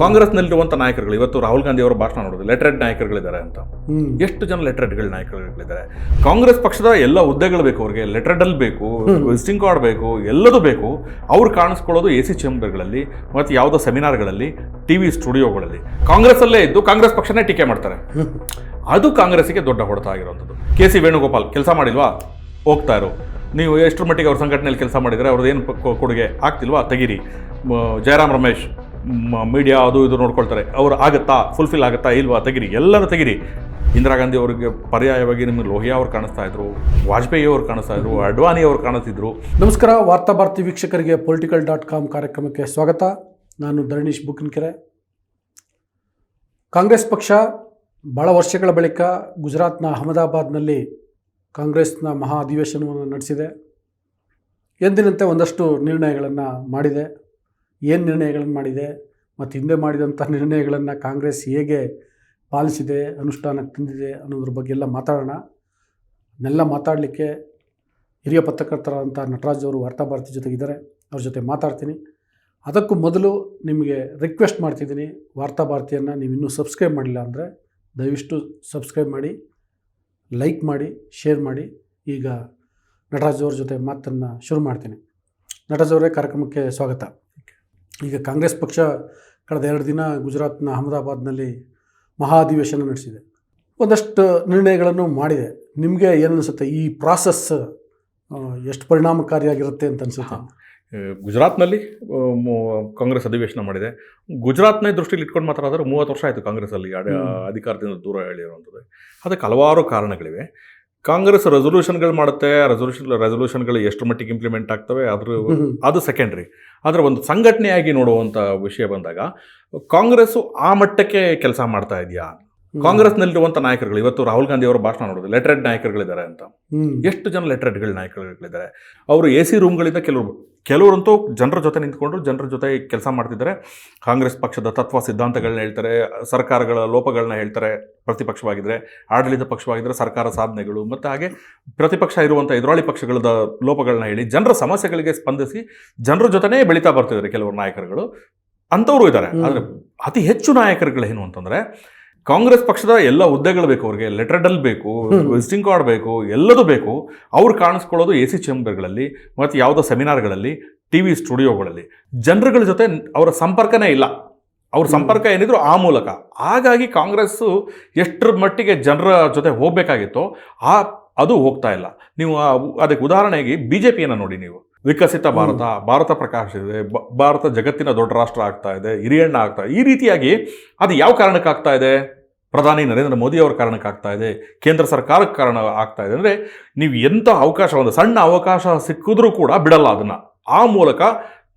ಕಾಂಗ್ರೆಸ್ನಲ್ಲಿರುವಂಥ ನಾಯಕರುಗಳು ಇವತ್ತು ರಾಹುಲ್ ಗಾಂಧಿ ಅವರ ಭಾಷಣ ನೋಡೋದು ಲೆಟರೆಡ್ ನಾಯಕರುಗಳಿದ್ದಾರೆ ಅಂತ. ಎಷ್ಟು ಜನ ಲೆಟರೆಡ್ಗಳ ನಾಯಕರುಗಳಿದ್ದಾರೆ? ಕಾಂಗ್ರೆಸ್ ಪಕ್ಷದ ಎಲ್ಲ ಹುದ್ದೆಗಳು ಬೇಕು ಅವ್ರಿಗೆ ಅಲ್ಲಿ ಬೇಕು ವಿಸಿಟಿಂಗ್ ಕಾರ್ಡ್ ಬೇಕು ಎಲ್ಲದೂ ಬೇಕು. ಅವ್ರು ಕಾಣಿಸ್ಕೊಳ್ಳೋದು ಎ ಸಿ ಚೇಂಬರ್ಗಳಲ್ಲಿ ಮತ್ತು ಯಾವುದೋ ಸೆಮಿನಾರ್ಗಳಲ್ಲಿ ಟಿ ವಿ ಸ್ಟುಡಿಯೋಗಳಲ್ಲಿ. ಕಾಂಗ್ರೆಸ್ಸಲ್ಲೇ ಇದ್ದು ಕಾಂಗ್ರೆಸ್ ಪಕ್ಷನೇ ಟೀಕೆ ಮಾಡ್ತಾರೆ. ಅದು ಕಾಂಗ್ರೆಸ್ಸಿಗೆ ದೊಡ್ಡ ಹೊಡೆತ ಆಗಿರುವಂಥದ್ದು. ಕೆ ಸಿ ವೇಣುಗೋಪಾಲ್ ಕೆಲಸ ಮಾಡಿಲ್ವಾ? ಹೋಗ್ತಾ ಇರು. ನೀವು ಎಷ್ಟರ ಮಟ್ಟಿಗೆ ಅವ್ರ ಸಂಘಟನೆಯಲ್ಲಿ ಕೆಲಸ ಮಾಡಿದರೆ ಅವ್ರದ್ದು ಏನು ಕೊಡುಗೆ ಆಗ್ತಿಲ್ವಾ? ತಗಿರಿ. ಜಯರಾಮ್ ರಮೇಶ್ ಮೀಡಿಯಾ ಅದು ಇದು ನೋಡ್ಕೊಳ್ತಾರೆ. ಅವ್ರು ಆಗುತ್ತಾ? ಫುಲ್ಫಿಲ್ ಆಗುತ್ತಾ? ಇಲ್ವಾ? ತೆಗಿರಿ. ಎಲ್ಲರೂ ತೆಗಿರಿ. ಇಂದಿರಾ ಗಾಂಧಿ ಅವರಿಗೆ ಪರ್ಯಾಯವಾಗಿ ನಿಮಗೆ ಲೋಹಿಯಾ ಅವರು ಕಾಣಿಸ್ತಾ ಇದ್ರು, ವಾಜಪೇಯಿ ಅವರು ಕಾಣಿಸ್ತಾ ಇದ್ರು ಅಡ್ವಾಣಿ ಅವರು ಕಾಣಿಸ್ತಿದ್ರು. ನಮಸ್ಕಾರ. ವಾರ್ತಾ ಭಾರತಿ ವೀಕ್ಷಕರಿಗೆ ಪೊಲಿಟಿಕಲ್ ಡಾಟ್ ಕಾಮ್ ಕಾರ್ಯಕ್ರಮಕ್ಕೆ ಸ್ವಾಗತ. ನಾನು ಧರಣೀಶ್ ಬುಕ್ಕಿನಕೆರೆ. ಕಾಂಗ್ರೆಸ್ ಪಕ್ಷ ಭಾಳ ವರ್ಷಗಳ ಬಳಿಕ ಗುಜರಾತ್ನ ಅಹಮದಾಬಾದ್ನಲ್ಲಿ ಕಾಂಗ್ರೆಸ್ನ ಮಹಾ ಅಧಿವೇಶನವನ್ನು ನಡೆಸಿದೆ. ಎಂದಿನಂತೆ ಒಂದಷ್ಟು ನಿರ್ಣಯಗಳನ್ನು ಮಾಡಿದೆ. ಏನು ನಿರ್ಣಯಗಳನ್ನು ಮಾಡಿದೆ ಮತ್ತು ಹಿಂದೆ ಮಾಡಿದಂಥ ನಿರ್ಣಯಗಳನ್ನು ಕಾಂಗ್ರೆಸ್ ಹೇಗೆ ಪಾಲಿಸಿದೆ ಅನುಷ್ಠಾನಕ್ಕೆ ತಂದಿದೆ ಅನ್ನೋದ್ರ ಬಗ್ಗೆ ಎಲ್ಲ ಮಾತಾಡೋಣ. ಅದನ್ನೆಲ್ಲ ಮಾತಾಡಲಿಕ್ಕೆ ಹಿರಿಯ ಪತ್ರಕರ್ತರಾದಂಥ ನಟರಾಜ್ ಅವರು ವಾರ್ತಾಭಾರತಿ ಜೊತೆಗಿದ್ದಾರೆ ಅವ್ರ ಜೊತೆ ಮಾತಾಡ್ತೀನಿ. ಅದಕ್ಕೂ ಮೊದಲು ನಿಮಗೆ ರಿಕ್ವೆಸ್ಟ್ ಮಾಡ್ತಿದ್ದೀನಿ. ವಾರ್ತಾಭಾರತಿಯನ್ನು ನೀವು ಇನ್ನೂ ಸಬ್ಸ್ಕ್ರೈಬ್ ಮಾಡಿಲ್ಲ ಅಂದರೆ ದಯವಿಷ್ಟು ಸಬ್ಸ್ಕ್ರೈಬ್ ಮಾಡಿ ಲೈಕ್ ಮಾಡಿ ಶೇರ್ ಮಾಡಿ. ಈಗ ನಟರಾಜ್ ಅವ್ರ ಜೊತೆ ಮಾತನ್ನು ಶುರು ಮಾಡ್ತೀನಿ. ನಟರಾಜ್ ಅವರೇ ಕಾರ್ಯಕ್ರಮಕ್ಕೆ ಸ್ವಾಗತ. ಈಗ ಕಾಂಗ್ರೆಸ್ ಪಕ್ಷ ಕಳೆದ ಎರಡು ದಿನ ಗುಜರಾತ್ನ ಅಹಮದಾಬಾದ್ನಲ್ಲಿ ಮಹಾ ಅಧಿವೇಶನ ನಡೆಸಿದೆ. ಒಂದಷ್ಟು ನಿರ್ಣಯಗಳನ್ನು ಮಾಡಿದೆ. ನಿಮಗೆ ಏನು ಅನಿಸುತ್ತೆ ಈ ಪ್ರಾಸೆಸ್ ಎಷ್ಟು ಪರಿಣಾಮಕಾರಿಯಾಗಿರುತ್ತೆ ಅಂತ ಅನಿಸುತ್ತೆ? ಗುಜರಾತ್ನಲ್ಲಿ ಕಾಂಗ್ರೆಸ್ ಅಧಿವೇಶನ ಮಾಡಿದೆ. ಗುಜರಾತ್ನ ದೃಷ್ಟಿಯಲ್ಲಿ ಇಟ್ಕೊಂಡು ಮಾತಾಡಿದ್ರೆ ಮೂವತ್ತು ವರ್ಷ ಆಯಿತು ಕಾಂಗ್ರೆಸ್ ಅಲ್ಲಿ. ಅಧಿಕಾರದಿಂದ ದೂರ ಎಳೆಯುವಂಥದ್ದು. ಅದಕ್ಕೆ ಹಲವಾರು ಕಾರಣಗಳಿವೆ. ಕಾಂಗ್ರೆಸ್ ರೆಸೊಲ್ಯೂಷನ್ಗಳು ಮಾಡುತ್ತೆ ರೆಸೊಲ್ಯೂಷನ್ ರೆಸೊಲ್ಯೂಷನ್ಗಳು ಎಷ್ಟು ಮಟ್ಟಿಗೆ ಇಂಪ್ಲಿಮೆಂಟ್ ಆಗ್ತವೆ ಅದ್ರ ಅದು ಸೆಕೆಂಡ್ರಿ ಆದರೆ ಒಂದು ಸಂಘಟನೆಯಾಗಿ ನೋಡುವಂಥ ವಿಷಯ ಬಂದಾಗ ಕಾಂಗ್ರೆಸ್ಸು ಆ ಮಟ್ಟಕ್ಕೆ ಕೆಲಸ ಮಾಡ್ತಾ ಇದೆಯಾ? ಕಾಂಗ್ರೆಸ್ನಲ್ಲಿರುವಂಥ ನಾಯಕರುಗಳು ಇವತ್ತು ರಾಹುಲ್ ಗಾಂಧಿ ಅವರ ಭಾಷಣ ನೋಡೋದು ಲೆಟರೆಡ್ ನಾಯಕರುಗಳಿದ್ದಾರೆ ಅಂತ. ಎಷ್ಟು ಜನ ಲೆಟರೆಡ್ಗಳ ನಾಯಕರುಗಳಿದ್ದಾರೆ? ಅವರು ಎ ಸಿ ರೂಮ್ಗಳಿಂದ ಕೆಲವರು ಕೆಲವರಂತೂ ಜನರ ಜೊತೆ ನಿಂತ್ಕೊಂಡು ಜನರ ಜೊತೆ ಕೆಲಸ ಮಾಡ್ತಿದ್ದಾರೆ. ಕಾಂಗ್ರೆಸ್ ಪಕ್ಷದ ತತ್ವ ಸಿದ್ಧಾಂತಗಳನ್ನ ಹೇಳ್ತಾರೆ ಸರ್ಕಾರಗಳ ಲೋಪಗಳನ್ನ ಹೇಳ್ತಾರೆ ಪ್ರತಿಪಕ್ಷವಾಗಿದ್ದರೆ ಆಡಳಿತ ಪಕ್ಷವಾಗಿದ್ದರೆ ಸರ್ಕಾರ ಸಾಧನೆಗಳು ಮತ್ತು ಹಾಗೆ ಪ್ರತಿಪಕ್ಷ ಇರುವಂಥ ಎದುರಾಳಿ ಪಕ್ಷಗಳದ ಲೋಪಗಳನ್ನ ಹೇಳಿ ಜನರ ಸಮಸ್ಯೆಗಳಿಗೆ ಸ್ಪಂದಿಸಿ ಜನರ ಜೊತೆನೇ ಬೆಳೀತಾ ಬರ್ತಿದ್ದಾರೆ ಕೆಲವರು ನಾಯಕರುಗಳು. ಅಂಥವರು ಇದ್ದಾರೆ. ಆದರೆ ಅತಿ ಹೆಚ್ಚು ನಾಯಕರುಗಳು ಏನು ಅಂತಂದರೆ ಕಾಂಗ್ರೆಸ್ ಪಕ್ಷದ ಎಲ್ಲ ಹುದ್ದೆಗಳು ಬೇಕು ಅವ್ರಿಗೆ ಲೆಟರ್ಡಲ್ ಬೇಕು ಹ್ಮ್. ವಿಸಿಟಿಂಗ್ ಕಾರ್ಡ್ ಬೇಕು ಎಲ್ಲದೂ ಬೇಕು. ಅವ್ರು ಕಾಣಿಸ್ಕೊಳ್ಳೋದು ಎ ಸಿ ಚೇಂಬರ್ಗಳಲ್ಲಿ ಮತ್ತು ಯಾವುದೋ ಸೆಮಿನಾರ್ಗಳಲ್ಲಿ ಟಿ ವಿ ಸ್ಟುಡಿಯೋಗಳಲ್ಲಿ. ಜನರುಗಳ ಜೊತೆ ಅವರ ಸಂಪರ್ಕನೇ ಇಲ್ಲ. ಅವ್ರ ಸಂಪರ್ಕ ಏನಿದ್ರು ಆ ಮೂಲಕ. ಹಾಗಾಗಿ ಕಾಂಗ್ರೆಸ್ಸು ಎಷ್ಟರ ಮಟ್ಟಿಗೆ ಜನರ ಜೊತೆ ಹೋಗಬೇಕಾಗಿತ್ತೋ ಆ ಅದು ಹೋಗ್ತಾ ಇಲ್ಲ. ನೀವು ಅದಕ್ಕೆ ಉದಾಹರಣೆಗೆ ಬಿ ಜೆ ಪಿಯನ್ನು ನೋಡಿ ನೀವು. ವಿಕಸಿತ ಭಾರತ ಭಾರತ ಪ್ರಕಾಶಿಸಿದೆ ಬ- ಭಾರತ ಜಗತ್ತಿನ ದೊಡ್ಡ ರಾಷ್ಟ್ರ ಆಗ್ತಾ ಇದೆ ಹಿರಿಯಣ್ಣ ಆಗ್ತಾ ಇದೆ ಈ ರೀತಿಯಾಗಿ ಅದು ಯಾವ ಕಾರಣಕ್ಕಾಗ್ತಾ ಇದೆ? ಪ್ರಧಾನಿ ನರೇಂದ್ರ ಮೋದಿ ಅವರ ಕಾರಣಕ್ಕಾಗ್ತಾ ಇದೆ ಕೇಂದ್ರ ಸರ್ಕಾರಕ್ಕೆ ಕಾರಣ ಆಗ್ತಾ ಇದೆ. ಅಂದರೆ ನೀವು ಎಂಥ ಅವಕಾಶ ಒಂದು ಸಣ್ಣ ಅವಕಾಶ ಸಿಕ್ಕಿದ್ರೂ ಕೂಡ ಬಿಡಲ್ಲ ಅದನ್ನು. ಆ ಮೂಲಕ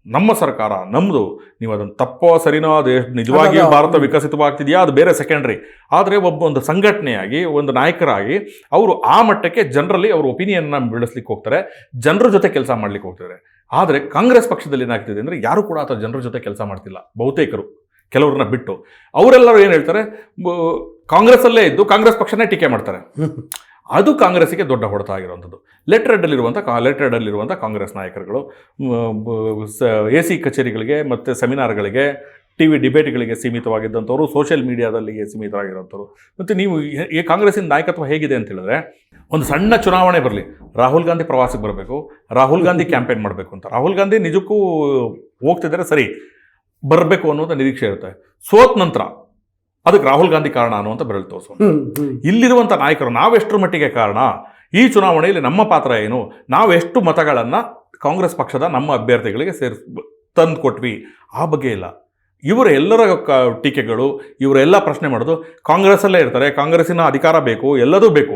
ನಮ್ಮ ಸರ್ಕಾರ ನಮ್ಮದು ನೀವು ಅದನ್ನು ತಪ್ಪೋ ಸರಿನೋ ಅದು ಎಷ್ಟು ನಿಜವಾಗಿ ಭಾರತ. ವಿಕಸಿತವಾಗ್ತಿದೆಯಾ ಅದು ಬೇರೆ ಸೆಕೆಂಡ್ರಿ ಆದರೆ ಒಬ್ಬ ಒಂದು ಸಂಘಟನೆಯಾಗಿ ಒಂದು ನಾಯಕರಾಗಿ ಅವರು ಆ ಮಟ್ಟಕ್ಕೆ ಜನರಲ್ಲಿ ಅವ್ರ ಒಪಿನಿಯನ್ನ ಬೆಳೆಸ್ಲಿಕ್ಕೆ ಹೋಗ್ತಾರೆ ಜನರ ಜೊತೆ ಕೆಲಸ ಮಾಡ್ಲಿಕ್ಕೆ ಹೋಗ್ತಾರೆ ಆದರೆ ಕಾಂಗ್ರೆಸ್ ಪಕ್ಷದಲ್ಲಿ ಏನಾಗ್ತಿದೆ ಅಂದರೆ ಯಾರು ಕೂಡ ಆತ ಜನರ ಜೊತೆ ಕೆಲಸ ಮಾಡ್ತಿಲ್ಲ ಬಹುತೇಕರು ಕೆಲವ್ರನ್ನ ಬಿಟ್ಟು ಅವರೆಲ್ಲರೂ ಏನು ಹೇಳ್ತಾರೆ ಕಾಂಗ್ರೆಸ್ ಅಲ್ಲೇ ಇದ್ದು ಕಾಂಗ್ರೆಸ್ ಪಕ್ಷನೇ ಟೀಕೆ ಮಾಡ್ತಾರೆ. ಅದು ಕಾಂಗ್ರೆಸ್ಸಿಗೆ ದೊಡ್ಡ ಹೊಡೆತ ಆಗಿರುವಂಥದ್ದು ಲೆಟ್ರೆಡಲ್ಲಿರುವಂಥ ಕಾ ಲೆಟ್ರೆಡಲ್ಲಿರುವಂಥ ಕಾಂಗ್ರೆಸ್ ನಾಯಕರುಗಳು ಎ ಸಿ ಕಚೇರಿಗಳಿಗೆ ಮತ್ತು ಸೆಮಿನಾರ್ಗಳಿಗೆ ಟಿ ವಿ ಡಿಬೇಟ್ಗಳಿಗೆ ಸೀಮಿತವಾಗಿದ್ದಂಥವ್ರು, ಸೋಷಿಯಲ್ ಮೀಡಿಯಾದಲ್ಲಿಗೆ ಸೀಮಿತವಾಗಿರೋಂಥವ್ರು ಮತ್ತು ನೀವು ಈ ಕಾಂಗ್ರೆಸ್ಸಿನ ನಾಯಕತ್ವ ಹೇಗಿದೆ ಅಂತ ಹೇಳಿದ್ರೆ, ಒಂದು ಸಣ್ಣ ಚುನಾವಣೆ ಬರಲಿ. ರಾಹುಲ್ ಗಾಂಧಿ ಪ್ರವಾಸಕ್ಕೆ ಬರಬೇಕು, ರಾಹುಲ್ ಗಾಂಧಿ ಕ್ಯಾಂಪೇನ್ ಮಾಡಬೇಕು ಅಂತ. ರಾಹುಲ್ ಗಾಂಧಿ ನಿಜಕ್ಕೂ ಹೋಗ್ತಿದ್ದಾರೆ, ಸರಿ, ಬರಬೇಕು ಅನ್ನೋದು ನಿರೀಕ್ಷೆ ಇರುತ್ತೆ. ಸೋತ್ ನಂತರ ಅದಕ್ಕೆ ರಾಹುಲ್ ಗಾಂಧಿ ಕಾರಣ ಅನ್ನುವಂಥ ಬೆರಳು ಹ್ಮ್. ಇಲ್ಲಿರುವಂಥ ನಾಯಕರು ನಾವೆಷ್ಟರ ಮಟ್ಟಿಗೆ ಕಾರಣ? ಈ ಚುನಾವಣೆಯಲ್ಲಿ ನಮ್ಮ ಪಾತ್ರ ಏನು? ನಾವೆಷ್ಟು ಮತಗಳನ್ನು ಕಾಂಗ್ರೆಸ್ ಪಕ್ಷದ ನಮ್ಮ ಅಭ್ಯರ್ಥಿಗಳಿಗೆ ಸೇರಿಸ್ ತಂದು ಕೊಟ್ವಿ ಆ ಬಗ್ಗೆ ಇಲ್ಲ. ಇವರ ಎಲ್ಲರ ಕ ಟೀಕೆಗಳು ಇವರೆಲ್ಲ ಪ್ರಶ್ನೆ ಮಾಡೋದು ಕಾಂಗ್ರೆಸ್ಸಲ್ಲೇ ಇರ್ತಾರೆ ಕಾಂಗ್ರೆಸ್ಸಿನ ಅಧಿಕಾರ ಬೇಕು ಎಲ್ಲದೂ ಬೇಕು.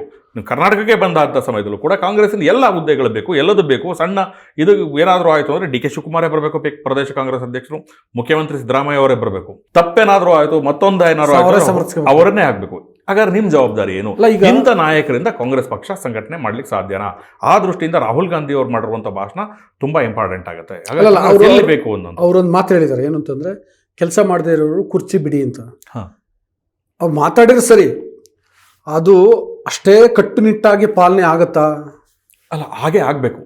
ಕರ್ನಾಟಕಕ್ಕೆ ಬಂದಂಥ ಸಮಯದಲ್ಲೂ ಕೂಡ ಕಾಂಗ್ರೆಸ್ಸಿನ ಎಲ್ಲ ಹುದ್ದೆಗಳು ಬೇಕು ಎಲ್ಲದೂ ಬೇಕು. ಸಣ್ಣ ಇದು ಏನಾದರೂ ಆಯಿತು ಅಂದರೆ ಡಿ ಕೆ ಶಿವಕುಮಾರೇ ಬರಬೇಕು ಪ್ರದೇಶ ಕಾಂಗ್ರೆಸ್ ಅಧ್ಯಕ್ಷರು ಮುಖ್ಯಮಂತ್ರಿ ಸಿದ್ದರಾಮಯ್ಯ ಅವರೇ ಬರಬೇಕು. ತಪ್ಪೇನಾದರೂ ಆಯಿತು ಮತ್ತೊಂದು ಏನಾದರೂ ಅವರನ್ನೇ ಆಗಬೇಕು ಹಾಗಾದ್ರೆ ನಿಮ್ಮ ಜವಾಬ್ದಾರಿ ಏನು? ಈಗ ಇಂಥ ನಾಯಕರಿಂದ ಕಾಂಗ್ರೆಸ್ ಪಕ್ಷ ಸಂಘಟನೆ ಮಾಡ್ಲಿಕ್ಕೆ ಸಾಧ್ಯನಾ? ಆ ದೃಷ್ಟಿಯಿಂದ ರಾಹುಲ್ ಗಾಂಧಿ ಅವ್ರು ಮಾಡಿರುವಂಥ ಭಾಷಣ ತುಂಬಾ ಇಂಪಾರ್ಟೆಂಟ್ ಆಗುತ್ತೆ. ಬೇಕು ಅನ್ನೋದು? ಅವರೊಂದು ಮಾತು ಹೇಳಿದ್ದಾರೆ ಏನು ಅಂತಂದ್ರೆ ಕೆಲಸ ಮಾಡದೇ ಇರೋರು ಕುರ್ಚಿ ಬಿಡಿ ಅಂತ. ಅವ್ರು ಮಾತಾಡಿದ್ರೆ ಸರಿ ಅದು ಅಷ್ಟೇ ಕಟ್ಟುನಿಟ್ಟಾಗಿ ಪಾಲನೆ ಆಗತ್ತಾ? ಅಲ್ಲ ಹಾಗೆ ಆಗಬೇಕು.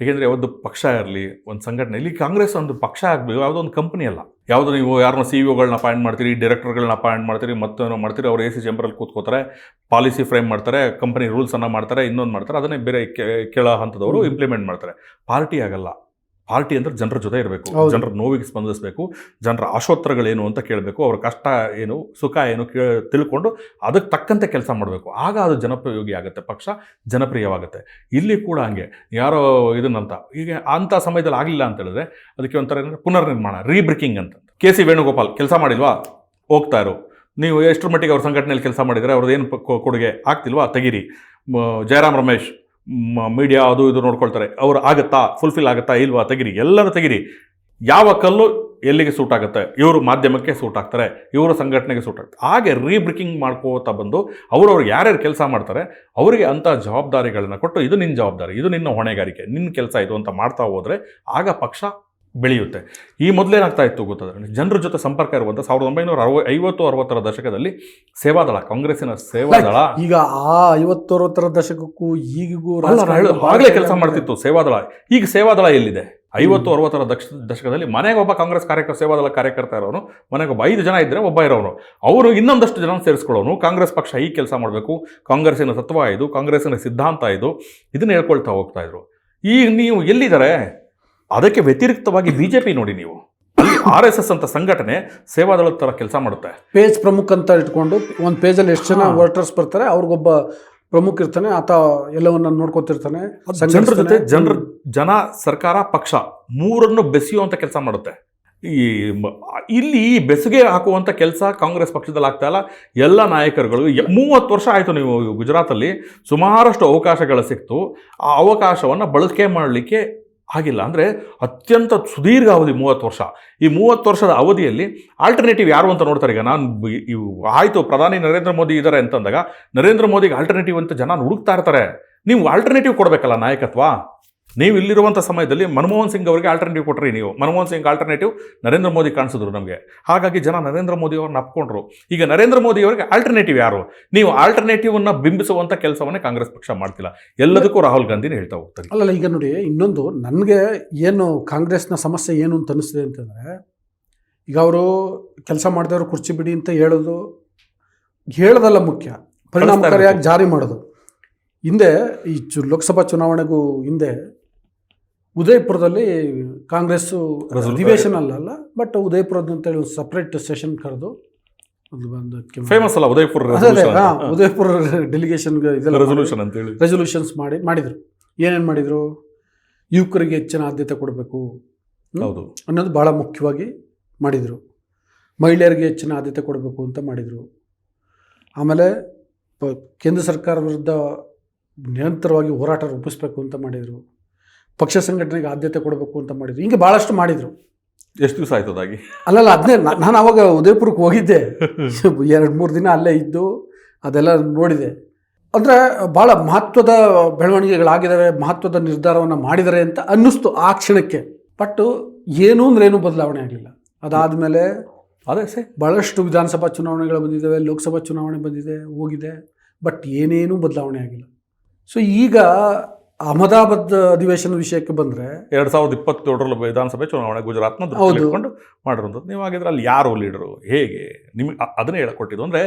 ಏಕೆಂದರೆ ಯಾವುದು ಪಕ್ಷ ಇರಲಿ ಒಂದು ಸಂಘಟನೆ ಇಲ್ಲಿ ಕಾಂಗ್ರೆಸ್ ಒಂದು ಪಕ್ಷ ಆಗಬೇಕು ಯಾವುದೋ ಒಂದು ಕಂಪನಿ ಅಲ್ಲ. ಯಾವುದೋ ನೀವು ಯಾರನ್ನ ಸಿ ಇಒಗಳನ್ನ ಅಪಾಯಿಂಟ್ ಮಾಡ್ತೀರಿ ಡೈರೆಕ್ಟರ್ಗಳನ್ನ ಅಪಾಯಿಂಟ್ ಮಾಡ್ತೀರಿ ಮತ್ತೇನೋ ಮಾಡ್ತೀರಿ ಅವ್ರು ಎ ಸಿ ಚೇಂಬರಲ್ಲಿ ಕೂತ್ಕೋತಾರೆ ಪಾಲಿಸಿ ಫ್ರೇಮ್ ಮಾಡ್ತಾರೆ ಕಂಪನಿ ರೂಲ್ಸನ್ನು ಮಾಡ್ತಾರೆ ಇನ್ನೊಂದು ಮಾಡ್ತಾರೆ ಅದನ್ನೇ ಬೇರೆ ಕೇಳ ಕೆಳ ಹಂತದವರು ಇಂಪ್ಲಿಮೆಂಟ್ ಮಾಡ್ತಾರೆ. ಪಾರ್ಟಿ ಆಗಲ್ಲ. ಪಾರ್ಟಿ ಅಂದ್ರೆ ಜನರ ಜೊತೆ ಇರಬೇಕು ಜನರ ನೋವಿಗೆ ಸ್ಪಂದಿಸಬೇಕು ಜನರ ಆಶೋತ್ತರಗಳೇನು ಅಂತ ಕೇಳಬೇಕು ಅವರ ಕಷ್ಟ ಏನು ಸುಖ ಏನು ಕೇ ತಿಳ್ಕೊಂಡು ಅದಕ್ಕೆ ತಕ್ಕಂತೆ ಕೆಲಸ ಮಾಡಬೇಕು. ಆಗ ಅದು ಜನಪ್ರಯೋಗಿ ಆಗುತ್ತೆ ಪಕ್ಷ ಜನಪ್ರಿಯವಾಗುತ್ತೆ. ಇಲ್ಲಿ ಕೂಡ ಹಂಗೆ ಯಾರೋ ಇದನ್ನಂತ ಈಗ ಅಂಥ ಸಮಯದಲ್ಲಿ ಆಗಲಿಲ್ಲ ಅಂತ ಹೇಳಿದ್ರೆ ಅದಕ್ಕೆ ಒಂಥರ ಏನಂದ್ರೆ ಪುನರ್ನಿರ್ಮಾಣ ರೀಬ್ರಿಕಿಂಗ್ ಅಂತ. ಕೆ ಸಿ ವೇಣುಗೋಪಾಲ್ ಕೆಲಸ ಮಾಡಿಲ್ವಾ? ಹೋಗ್ತಾ ಇರು. ನೀವು ಎಷ್ಟರ ಮಟ್ಟಿಗೆ ಅವ್ರ ಸಂಘಟನೆಯಲ್ಲಿ ಕೆಲಸ ಮಾಡಿದರೆ ಅವ್ರದ್ದು ಏನು ಕೊಡುಗೆ ಆಗ್ತಿಲ್ವಾ? ತೆಗೀರಿ. ಜಯರಾಮ್ ರಮೇಶ್ ಮೀಡಿಯಾ ಅದು ಇದು ನೋಡ್ಕೊಳ್ತಾರೆ. ಅವ್ರು ಆಗುತ್ತಾ ಫುಲ್ಫಿಲ್ ಆಗುತ್ತಾ, ಇಲ್ವಾ, ತೆಗಿರಿ, ಎಲ್ಲರೂ ತೆಗಿರಿ. ಯಾವ ಕಲ್ಲು ಎಲ್ಲಿಗೆ ಸೂಟ್ ಆಗುತ್ತೆ? ಇವರು ಮಾಧ್ಯಮಕ್ಕೆ ಸೂಟ್ ಆಗ್ತಾರೆ, ಇವರು ಸಂಘಟನೆಗೆ ಸೂಟ್ ಆಗ್ತಾರೆ. ಹಾಗೆ ರೀಬ್ರಿಕಿಂಗ್ ಮಾಡ್ಕೋತಾ ಬಂದು ಅವ್ರವ್ರು ಯಾರ್ಯಾರು ಕೆಲಸ ಮಾಡ್ತಾರೆ, ಅವರಿಗೆ ಅಂಥ ಜವಾಬ್ದಾರಿಗಳನ್ನ ಕೊಟ್ಟು, ಇದು ನಿನ್ನ ಜವಾಬ್ದಾರಿ, ಇದು ನಿನ್ನ ಹೊಣೆಗಾರಿಕೆ ನಿನ್ನ ಕೆಲಸ ಇದು ಅಂತ ಮಾಡ್ತಾ ಹೋದರೆ, ಆಗ ಪಕ್ಷ ಬೆಳೆಯುತ್ತೆ. ಈ ಮೊದಲೇನಾಗ್ತಾ ಇತ್ತು ಗೊತ್ತಾದ್ರೆ ಜನರ ಜೊತೆ ಸಂಪರ್ಕ ಇರುವಂಥ ಸಾವಿರದ ಒಂಬೈನೂರ ಅರವ ಐವತ್ತು ಅರವತ್ತರ ದಶಕದಲ್ಲಿ ಸೇವಾದಳ ಕಾಂಗ್ರೆಸ್ಸಿನ ಸೇವಾದಳ ಈಗ ಆ ಐವತ್ತು ಅರವತ್ತರ ದಶಕಕ್ಕೂ ಈಗಿಗೂ ಆಗಲೇ ಕೆಲಸ ಮಾಡ್ತಿತ್ತು ಸೇವಾದಳ ಈಗ ಸೇವಾದಳ ಎಲ್ಲಿದೆ? ಐವತ್ತು ಅರವತ್ತರ ದಕ್ಷ ದಶಕದಲ್ಲಿ ಮನೆಗೆ ಒಬ್ಬ ಕಾಂಗ್ರೆಸ್ ಕಾರ್ಯಕರ್ತ ಸೇವಾದಳ ಕಾರ್ಯಕರ್ತ ಇರೋನು ಮನೆಗೆ ಒಬ್ಬ ಐದು ಜನ ಇದ್ದರೆ ಒಬ್ಬ ಇರೋನು. ಅವರು ಇನ್ನೊಂದಷ್ಟು ಜನ ಸೇರಿಸ್ಕೊಳ್ಳೋನು ಕಾಂಗ್ರೆಸ್ ಪಕ್ಷ ಈ ಕೆಲಸ ಮಾಡಬೇಕು ಕಾಂಗ್ರೆಸ್ಸಿನ ತತ್ವ ಇದು ಕಾಂಗ್ರೆಸ್ಸಿನ ಸಿದ್ಧಾಂತ ಇದು ಇದನ್ನು ಹೇಳ್ಕೊಳ್ತಾ ಹೋಗ್ತಾ ಇದ್ರು. ಈಗ ನೀವು ಎಲ್ಲಿದ್ದಾರೆ? ಅದಕ್ಕೆ ವ್ಯತಿರಿಕ್ತವಾಗಿ ಬಿ ಜೆ ಪಿ ನೋಡಿ ನೀವು. ಅಲ್ಲಿ ಆರ್ ಎಸ್ ಎಸ್ ಅಂತ ಸಂಘಟನೆ ಸೇವಾದಳದ ಥರ ಕೆಲಸ ಮಾಡುತ್ತೆ. ಪೇಜ್ ಪ್ರಮುಖ ಅಂತ ಇಟ್ಕೊಂಡು ಒಂದು ಪೇಜಲ್ಲಿ ಎಷ್ಟು ಜನ ವರ್ಟರ್ಸ್ ವರ್ಕರ್ಸ್ ಬರ್ತಾರೆ ಅವ್ರಿಗೊಬ್ಬ ಪ್ರಮುಖ ಇರ್ತಾನೆ ಆತ ಎಲ್ಲವನ್ನ ನೋಡ್ಕೊತಿರ್ತಾನೆ ಜನರ ಜೊತೆ ಜನರ ಜನ ಸರ್ಕಾರ ಪಕ್ಷ ಮೂರನ್ನು ಬೆಸೆಯುವಂತ ಕೆಲಸ ಮಾಡುತ್ತೆ. ಈ ಇಲ್ಲಿ ಬೆಸಗೆ ಹಾಕುವಂಥ ಕೆಲಸ ಕಾಂಗ್ರೆಸ್ ಪಕ್ಷದಲ್ಲಿ ಆಗ್ತಾ ಇಲ್ಲ. ಎಲ್ಲ ನಾಯಕರುಗಳು ಮೂವತ್ತು ವರ್ಷ ಆಯಿತು ನೀವು ಗುಜರಾತಲ್ಲಿ ಸುಮಾರಷ್ಟು ಅವಕಾಶಗಳು ಸಿಕ್ತು. ಆ ಅವಕಾಶವನ್ನು ಬಳಕೆ ಮಾಡಲಿಕ್ಕೆ ಆಗಿಲ್ಲ. ಅಂದರೆ ಅತ್ಯಂತ ಸುದೀರ್ಘ ಅವಧಿ ಮೂವತ್ತು ವರ್ಷ. ಈ ಮೂವತ್ತು ವರ್ಷದ ಅವಧಿಯಲ್ಲಿ ಆಲ್ಟರ್ನೇಟಿವ್ ಯಾರು ಅಂತ ನೋಡ್ತಾರೆ. ಈಗ ನಾನು ಆಯಿತು, ಪ್ರಧಾನಿ ನರೇಂದ್ರ ಮೋದಿ ಇದ್ದಾರೆ ಅಂತಂದಾಗ ನರೇಂದ್ರ ಮೋದಿಗೆ ಆಲ್ಟರ್ನೇಟಿವ್ ಅಂತ ಜನ ಹುಡುಕ್ತಾ ಇರ್ತಾರೆ. ನೀವು ಆಲ್ಟರ್ನೇಟಿವ್ ಕೊಡಬೇಕಲ್ಲ ನಾಯಕತ್ವ? ನೀವು ಇಲ್ಲಿರುವಂಥ ಸಮಯದಲ್ಲಿ ಮನಮೋಹನ್ ಸಿಂಗ್ ಅವರಿಗೆ ಆಲ್ಟರ್ನೇಟಿವ್ ಕೊಟ್ಟರೆ ನೀವು. ಮನಮೋಹನ್ ಸಿಂಗ್ ಆಲ್ಟರ್ನೇಟಿವ್ ನರೇಂದ್ರ ಮೋದಿ ಕಾಣಿಸಿದ್ರು ನಮಗೆ. ಹಾಗಾಗಿ ಜನ ನರೇಂದ್ರ ಮೋದಿ ಅವ್ರನ್ನ ಅಪ್ಕೊಂಡ್ರು. ಈಗ ನರೇಂದ್ರ ಮೋದಿ ಅವರಿಗೆ ಆಲ್ಟರ್ನೇಟಿವ್ ಯಾರು? ನೀವು ಆಲ್ಟರ್ನೇಟಿವ್ನ ಬಿಂಬಿಸುವಂಥ ಕೆಲಸವನ್ನೇ ಕಾಂಗ್ರೆಸ್ ಪಕ್ಷ ಮಾಡ್ತಿಲ್ಲ. ಎಲ್ಲದಕ್ಕೂ ರಾಹುಲ್ ಗಾಂಧಿನೇ ಹೇಳ್ತಾ ಹೋಗ್ತಾರೆ. ಅಲ್ಲಲ್ಲ ಈಗ ನೋಡಿ ಇನ್ನೊಂದು ನನಗೆ ಏನು ಕಾಂಗ್ರೆಸ್ನ ಸಮಸ್ಯೆ ಏನು ಅಂತ ಅನಿಸ್ತಿದೆ ಅಂತಂದರೆ ಈಗ ಅವರು ಕೆಲಸ ಮಾಡಿದವರು ಕುರ್ಚಿ ಬಿಡಿ ಅಂತ ಹೇಳೋದು ಹೇಳೋದಲ್ಲ ಮುಖ್ಯ. ಪರಿಣಾಮಕಾರಿಯಾಗಿ ಜಾರಿ ಮಾಡೋದು. ಹಿಂದೆ ಈ ಚು ಲೋಕಸಭಾ ಚುನಾವಣೆಗೂ ಹಿಂದೆ ಉದಯಪುರದಲ್ಲಿ ಕಾಂಗ್ರೆಸ್ಸು. ಅಧಿವೇಶನ ಅಲ್ಲ ಬಟ್ ಉದಯಪುರದ ಅಂತೇಳಿ ಒಂದು ಸಪ್ರೇಟ್ ಸೆಷನ್ ಕರೆದು ಬಂದು ಫೇಮಸ್ ಅಲ್ಲ ಉದಯಪುರ ಹಾಂ ಉದಯಪುರ ಡೆಲಿಗೇಷನ್ಗೆ ಇದೆಲ್ಲ ರೆಸೊಲ್ಯೂಷನ್ ಅಂತೇಳಿ ರೆಸೊಲ್ಯೂಷನ್ಸ್ ಮಾಡಿ ಮಾಡಿದರು. ಏನೇನು ಮಾಡಿದರು? ಯುವಕರಿಗೆ ಹೆಚ್ಚಿನ ಆದ್ಯತೆ ಕೊಡಬೇಕು. ಹೌದು. ಅನ್ನೋದು ಭಾಳ ಮುಖ್ಯವಾಗಿ ಮಾಡಿದರು. ಮಹಿಳೆಯರಿಗೆ ಹೆಚ್ಚಿನ ಆದ್ಯತೆ ಕೊಡಬೇಕು ಅಂತ ಮಾಡಿದರು. ಆಮೇಲೆ ಕೇಂದ್ರ ಸರ್ಕಾರ ವಿರುದ್ಧ ನಿರಂತರವಾಗಿ ಹೋರಾಟ ರೂಪಿಸಬೇಕು ಅಂತ ಮಾಡಿದರು. ಪಕ್ಷ ಸಂಘಟನೆಗೆ ಆದ್ಯತೆ ಕೊಡಬೇಕು ಅಂತ ಮಾಡಿದರು. ಹಿಂಗೆ ಭಾಳಷ್ಟು ಮಾಡಿದರು. ಎಷ್ಟು ದಿವಸ ಆಯ್ತು ಅದಾಗಿ? ಅಲ್ಲಲ್ಲ ಅದನ್ನೇ ನಾನು ಅವಾಗ ಉದಯಪುರಕ್ಕೆ ಹೋಗಿದ್ದೆ. ಎರಡು ಮೂರು ದಿನ ಅಲ್ಲೇ ಇದ್ದು ಅದೆಲ್ಲ ನೋಡಿದೆ. ಅಂದರೆ ಭಾಳ ಮಹತ್ವದ ಬೆಳವಣಿಗೆಗಳಾಗಿದ್ದಾವೆ ಮಹತ್ವದ ನಿರ್ಧಾರವನ್ನು ಮಾಡಿದರೆ ಅಂತ ಅನ್ನಿಸ್ತು ಆ ಕ್ಷಣಕ್ಕೆ. ಬಟ್ ಏನು ಅಂದ್ರೆ ಏನೂ ಬದಲಾವಣೆ ಆಗಲಿಲ್ಲ. ಅದಾದಮೇಲೆ ಅದೇ ಸರ್ ಭಾಳಷ್ಟು ವಿಧಾನಸಭಾ ಚುನಾವಣೆಗಳು ಬಂದಿದ್ದಾವೆ ಲೋಕಸಭಾ ಚುನಾವಣೆ ಬಂದಿದೆ ಹೋಗಿದೆ. ಬಟ್ ಏನೇನೂ ಬದಲಾವಣೆ ಆಗಿಲ್ಲ. ಸೊ ಈಗ ಅಹಮದಾಬಾದ್ ಅಧಿವೇಶನ ವಿಷಯಕ್ಕೆ ಬಂದರೆ ಎರಡ್ ಸಾವಿರದ ಇಪ್ಪತ್ತೇಳರಲ್ಲಿ ವಿಧಾನಸಭೆ ಚುನಾವಣೆ ಗುಜರಾತ್ನ ಇಟ್ಕೊಂಡು ಮಾಡಿರುವಂಥದ್ದು ನೀವು ಹಾಗಿದ್ರೆ ಅಲ್ಲಿ ಯಾರು ಲೀಡರು? ಹೇಗೆ? ನಿಮಗೆ ಅದನ್ನೇ ಹೇಳ್ಕೊಟ್ಟಿದ್ದು. ಅಂದರೆ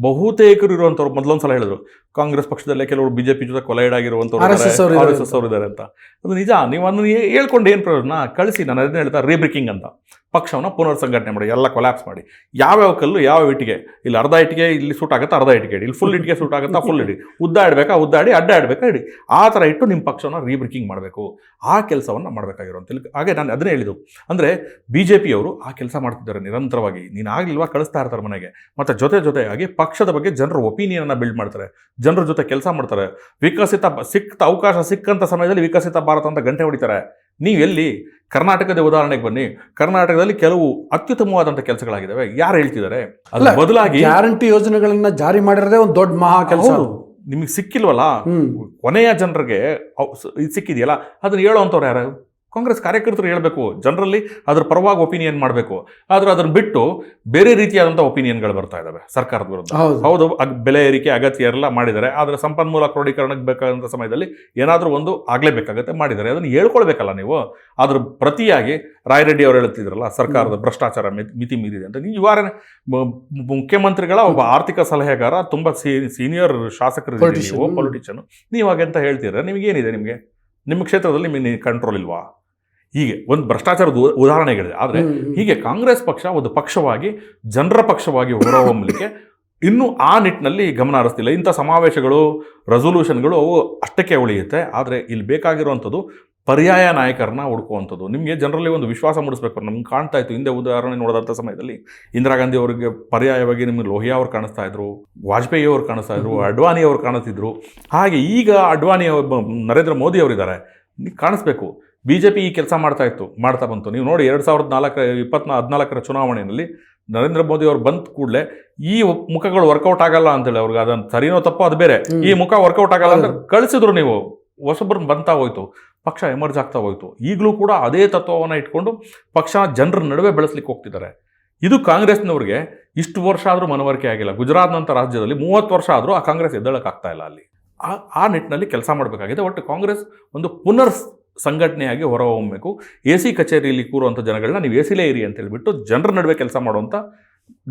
ಬಹುತೇಕರು ಇರುವಂಥವ್ರು ಮೊದಲೊಂದು ಸಲ ಹೇಳಿದ್ರು. ಕಾಂಗ್ರೆಸ್ ಪಕ್ಷದಲ್ಲೇ ಕೆಲವರು ಬಿಜೆಪಿ ಜೊತೆ ಕೊಲೈಡ್ ಆಗಿರುವಂಥವ್ರು ಆರ್ ಎಸ್ ಎಸ್ ಅವರು ಇದ್ದಾರೆ ಅಂತ. ಅದು ನಿಜ ನೀವು ಅದನ್ನು ಹೇಳ್ಕೊಂಡು ಏನು ಪ್ರಯೋಜನ? ಕಳಿಸಿ ನಾನು ಅದನ್ನ ಹೇಳ್ತಾ ರೀಬ್ರಿಕಿಂಗ್ ಅಂತ. ಪಕ್ಷವನ್ನು ಪುನರ್ ಸಂಘಟನೆ ಮಾಡಿ ಎಲ್ಲ ಕೊಲ್ಯಾಪ್ಸ್ ಮಾಡಿ. ಯಾವ್ಯಾವ ಕಲ್ಲು ಯಾವ ಇಟ್ಟಿಗೆ? ಇಲ್ಲಿ ಅರ್ಧ ಇಟ್ಟಿಗೆ ಇಲ್ಲಿ ಸೂಟ್ ಆಗುತ್ತಾ ಅರ್ಧ ಇಟ್ಟಿಗೆ ಇಡಿ ಇಲ್ಲಿ? ಫುಲ್ ಇಟ್ಟಿಗೆ ಸೂಟ್ ಆಗುತ್ತಾ ಫುಲ್ ಇಡಿ ಉದ್ದ ಇಡಬೇಕಾ ಉದ್ದ ಇಡಿ ಅಡ್ಡ ಇಡಬೇಕಾ ಇಡಿ? ಆ ಥರ ಇಟ್ಟು ನಿಮ್ಮ ಪಕ್ಷವನ್ನು ರೀಬ್ರಿಕಿಂಗ್ ಮಾಡಬೇಕು. ಆ ಕೆಲಸವನ್ನು ಮಾಡಬೇಕಾಗಿರುವಂತ ಹಾಗೆ ನಾನು ಅದನ್ನೇ ಹೇಳಿದ್ದು. ಅಂದರೆ ಬಿ ಜೆ ಪಿಯವರು ಆ ಕೆಲಸ ಮಾಡ್ತಿದ್ದಾರೆ ನಿರಂತರವಾಗಿ. ನೀನು ಆಗಲಿಲ್ವಾ ಕಳಿಸ್ತಾ ಇರ್ತಾರೆ ಮನೆಗೆ. ಮತ್ತು ಜೊತೆ ಜೊತೆಯಾಗಿ ಪಕ್ಷದ ಬಗ್ಗೆ ಜನರ ಒಪಿನಿಯನ್ನ ಬಿಲ್ಡ್ ಮಾಡ್ತಾರೆ. ಜನರ ಜೊತೆ ಕೆಲಸ ಮಾಡ್ತಾರೆ. ವಿಕಸಿತ ಸಿಕ್ಕ ಅವಕಾಶ ಸಿಕ್ಕಂಥ ಸಮಯದಲ್ಲಿ ವಿಕಸಿತ ಭಾರತ ಅಂತ ಗಂಟೆ ಹೊಡಿತಾರೆ. ನೀವು ಎಲ್ಲಿ ಕರ್ನಾಟಕದ ಉದಾಹರಣೆಗೆ ಬನ್ನಿ. ಕರ್ನಾಟಕದಲ್ಲಿ ಕೆಲವು ಅತ್ಯುತ್ತಮವಾದಂಥ ಕೆಲಸಗಳಾಗಿದ್ದಾವೆ. ಯಾರು ಹೇಳ್ತಿದ್ದಾರೆ? ಅಲ್ಲ, ಬದಲಾಗಿ ಗ್ಯಾರಂಟಿ ಯೋಜನೆಗಳನ್ನ ಜಾರಿ ಮಾಡಿರೋದೇ ಒಂದು ದೊಡ್ಡ ಮಹಾ ಕೆಲಸ. ನಿಮಗೆ ಸಿಕ್ಕಿಲ್ವಲ್ಲ? ಕೊನೆಯ ಜನರಿಗೆ ಸಿಕ್ಕಿದೆಯಲ್ಲ? ಅದನ್ನ ಹೇಳೋವಂಥವ್ರು ಯಾರು? ಕಾಂಗ್ರೆಸ್ ಕಾರ್ಯಕರ್ತರು ಹೇಳಬೇಕು ಜನರಲ್ಲಿ ಅದ್ರ ಪರವಾಗಿ ಒಪಿನಿಯನ್ ಮಾಡಬೇಕು. ಆದರೆ ಅದನ್ನ ಬಿಟ್ಟು ಬೇರೆ ರೀತಿಯಾದಂಥ ಒಪಿನಿಯನ್ಗಳು ಬರ್ತಾ ಇದ್ದಾವೆ ಸರ್ಕಾರದ ವಿರುದ್ಧ. ಹೌದು. ಬೆಲೆ ಏರಿಕೆ ಅಗತ್ಯ ಎಲ್ಲ ಮಾಡಿದ್ದಾರೆ. ಆದರೆ ಸಂಪನ್ಮೂಲ ಕ್ರೋಢೀಕರಣಕ್ಕೆ ಬೇಕಾದಂಥ ಸಮಯದಲ್ಲಿ ಏನಾದರೂ ಒಂದು ಆಗಲೇಬೇಕಾಗತ್ತೆ ಮಾಡಿದ್ದಾರೆ. ಅದನ್ನು ಹೇಳ್ಕೊಳ್ಬೇಕಲ್ಲ ನೀವು. ಅದ್ರ ಪ್ರತಿಯಾಗಿ ರಾಯರೆಡ್ಡಿ ಅವರು ಹೇಳ್ತಿದ್ರಲ್ಲ ಸರ್ಕಾರದ ಭ್ರಷ್ಟಾಚಾರ ಮಿತಿ- ಮಿತಿ ಮೀರಿದೆ ಅಂತ. ನೀವು ಇವಾರ ಮುಖ್ಯಮಂತ್ರಿಗಳ ಒಬ್ಬ ಆರ್ಥಿಕ ಸಲಹೆಗಾರ ತುಂಬ ಸೀನಿಯರ್ ಶಾಸಕರು ನೀವು. ಪೊಲಿಟಿಷಿಯನ್ ನೀವು ಹಾಗೆ ಅಂತ ಹೇಳ್ತೀರ? ನಿಮಗೇನಿದೆ ನಿಮಗೆ? ನಿಮ್ಮ ಕ್ಷೇತ್ರದಲ್ಲಿ ನಿಮಗೆ ಕಂಟ್ರೋಲ್ ಇಲ್ವಾ? ಹೀಗೆ ಒಂದು ಭ್ರಷ್ಟಾಚಾರದ ಉದಾಹರಣೆಗಳಿದೆ. ಆದರೆ. ಹೀಗೆ ಕಾಂಗ್ರೆಸ್ ಪಕ್ಷ ಒಂದು ಪಕ್ಷವಾಗಿ ಜನರ ಪಕ್ಷವಾಗಿ ಹೊರಹೊಮ್ಮಲಿಕ್ಕೆ ಇನ್ನೂ ಆ ನಿಟ್ಟಿನಲ್ಲಿ ಗಮನ ಹರಿಸ್ತಿಲ್ಲ. ಇಂಥ ಸಮಾವೇಶಗಳು ರೆಸೊಲ್ಯೂಷನ್ಗಳು ಅವು ಅಷ್ಟಕ್ಕೆ ಉಳಿಯುತ್ತೆ. ಆದರೆ ಇಲ್ಲಿ ಬೇಕಾಗಿರುವಂಥದ್ದು ಪರ್ಯಾಯ ನಾಯಕರನ್ನ ಹುಡುಕುವಂಥದ್ದು. ನಿಮಗೆ ಜನರಲ್ಲಿ ಒಂದು ವಿಶ್ವಾಸ ಮೂಡಿಸ್ಬೇಕು. ನಮ್ಗೆ ಕಾಣ್ತಾ ಇತ್ತು. ಹಿಂದೆ ಉದಾಹರಣೆ ನೋಡಿದಂಥ ಸಮಯದಲ್ಲಿ ಇಂದಿರಾ ಗಾಂಧಿ ಅವರಿಗೆ ಪರ್ಯಾಯವಾಗಿ ನಿಮಗೆ ಲೋಹಿಯಾ ಅವ್ರು ಕಾಣಿಸ್ತಾ ಇದ್ರು ವಾಜಪೇಯಿ ಅವರು ಕಾಣಿಸ್ತಾ ಇದ್ರು ಅಡ್ವಾಣಿ ಅವರು ಕಾಣಿಸ್ತಿದ್ರು. ಹಾಗೆ ಈಗ ಅಡ್ವಾನಿ ಅವ್ರು- ನರೇಂದ್ರ ಮೋದಿ ಅವರಿದ್ದಾರೆ. ಕಾಣಿಸ್ಬೇಕು. ಬಿ ಜೆ ಪಿ ಈ ಕೆಲಸ ಮಾಡ್ತಾ ಇತ್ತು ಮಾಡ್ತಾ ಬಂತು. ನೀವು ನೋಡಿ ಎರಡು ಸಾವಿರದ ನಾಲ್ಕರ ಇಪ್ಪತ್ನಾ ಹದಿನಾಲ್ಕರ ಚುನಾವಣೆಯಲ್ಲಿ ನರೇಂದ್ರ ಮೋದಿ ಅವರು ಬಂದ ಕೂಡಲೇ ಈ ಮುಖಗಳು ವರ್ಕೌಟ್ ಆಗಲ್ಲ ಅಂತೇಳಿ ಅವ್ರಿಗೆ ಅದನ್ನು ಸರಿನೋ ತಪ್ಪೋ ಅದು ಬೇರೆ. ಈ ಮುಖ ವರ್ಕೌಟ್ ಆಗಲ್ಲ ಅಂತ ಕಳಿಸಿದ್ರು ನೀವು. ಹೊಸಬ್ರನ್ನ ಬಂತಾ ಹೋಯ್ತು. ಪಕ್ಷ ಎಮರ್ಜ್ ಆಗ್ತಾ ಹೋಯ್ತು. ಈಗಲೂ ಕೂಡ ಅದೇ ತತ್ವವನ್ನು ಇಟ್ಕೊಂಡು ಪಕ್ಷ ಜನರ ನಡುವೆ ಬೆಳೆಸ್ಲಿಕ್ಕೆ ಹೋಗ್ತಿದ್ದಾರೆ. ಇದು ಕಾಂಗ್ರೆಸ್ನವ್ರಿಗೆ ಇಷ್ಟು ವರ್ಷ ಆದರೂ ಮನವರಿಕೆ ಆಗಿಲ್ಲ. ಗುಜರಾತ್ನಂಥ ರಾಜ್ಯದಲ್ಲಿ ಮೂವತ್ತು ವರ್ಷ ಆದರೂ ಆ ಕಾಂಗ್ರೆಸ್ ಎದ್ದೇಳಕ್ಕಾಗ್ತಾ ಇಲ್ಲ ಅಲ್ಲಿ. ಆ ಆ ನಿಟ್ಟಿನಲ್ಲಿ ಕೆಲಸ ಮಾಡಬೇಕಾಗಿದೆ. ಒಟ್ಟು ಕಾಂಗ್ರೆಸ್ ಒಂದು ಪುನರ್ ಸಂಘಟನೆಯಾಗಿ ಹೊರಹೊಮ್ಮಬೇಕು ಎ ಸಿ ಕಚೇರಿಯಲ್ಲಿ ಕೂರುವಂಥ ಜನಗಳನ್ನ ನೀವು ಎ ಸಿಲೇ ಇರಿ ಅಂತ ಹೇಳ್ಬಿಟ್ಟು ಜನರ ನಡುವೆ ಕೆಲಸ ಮಾಡುವಂಥ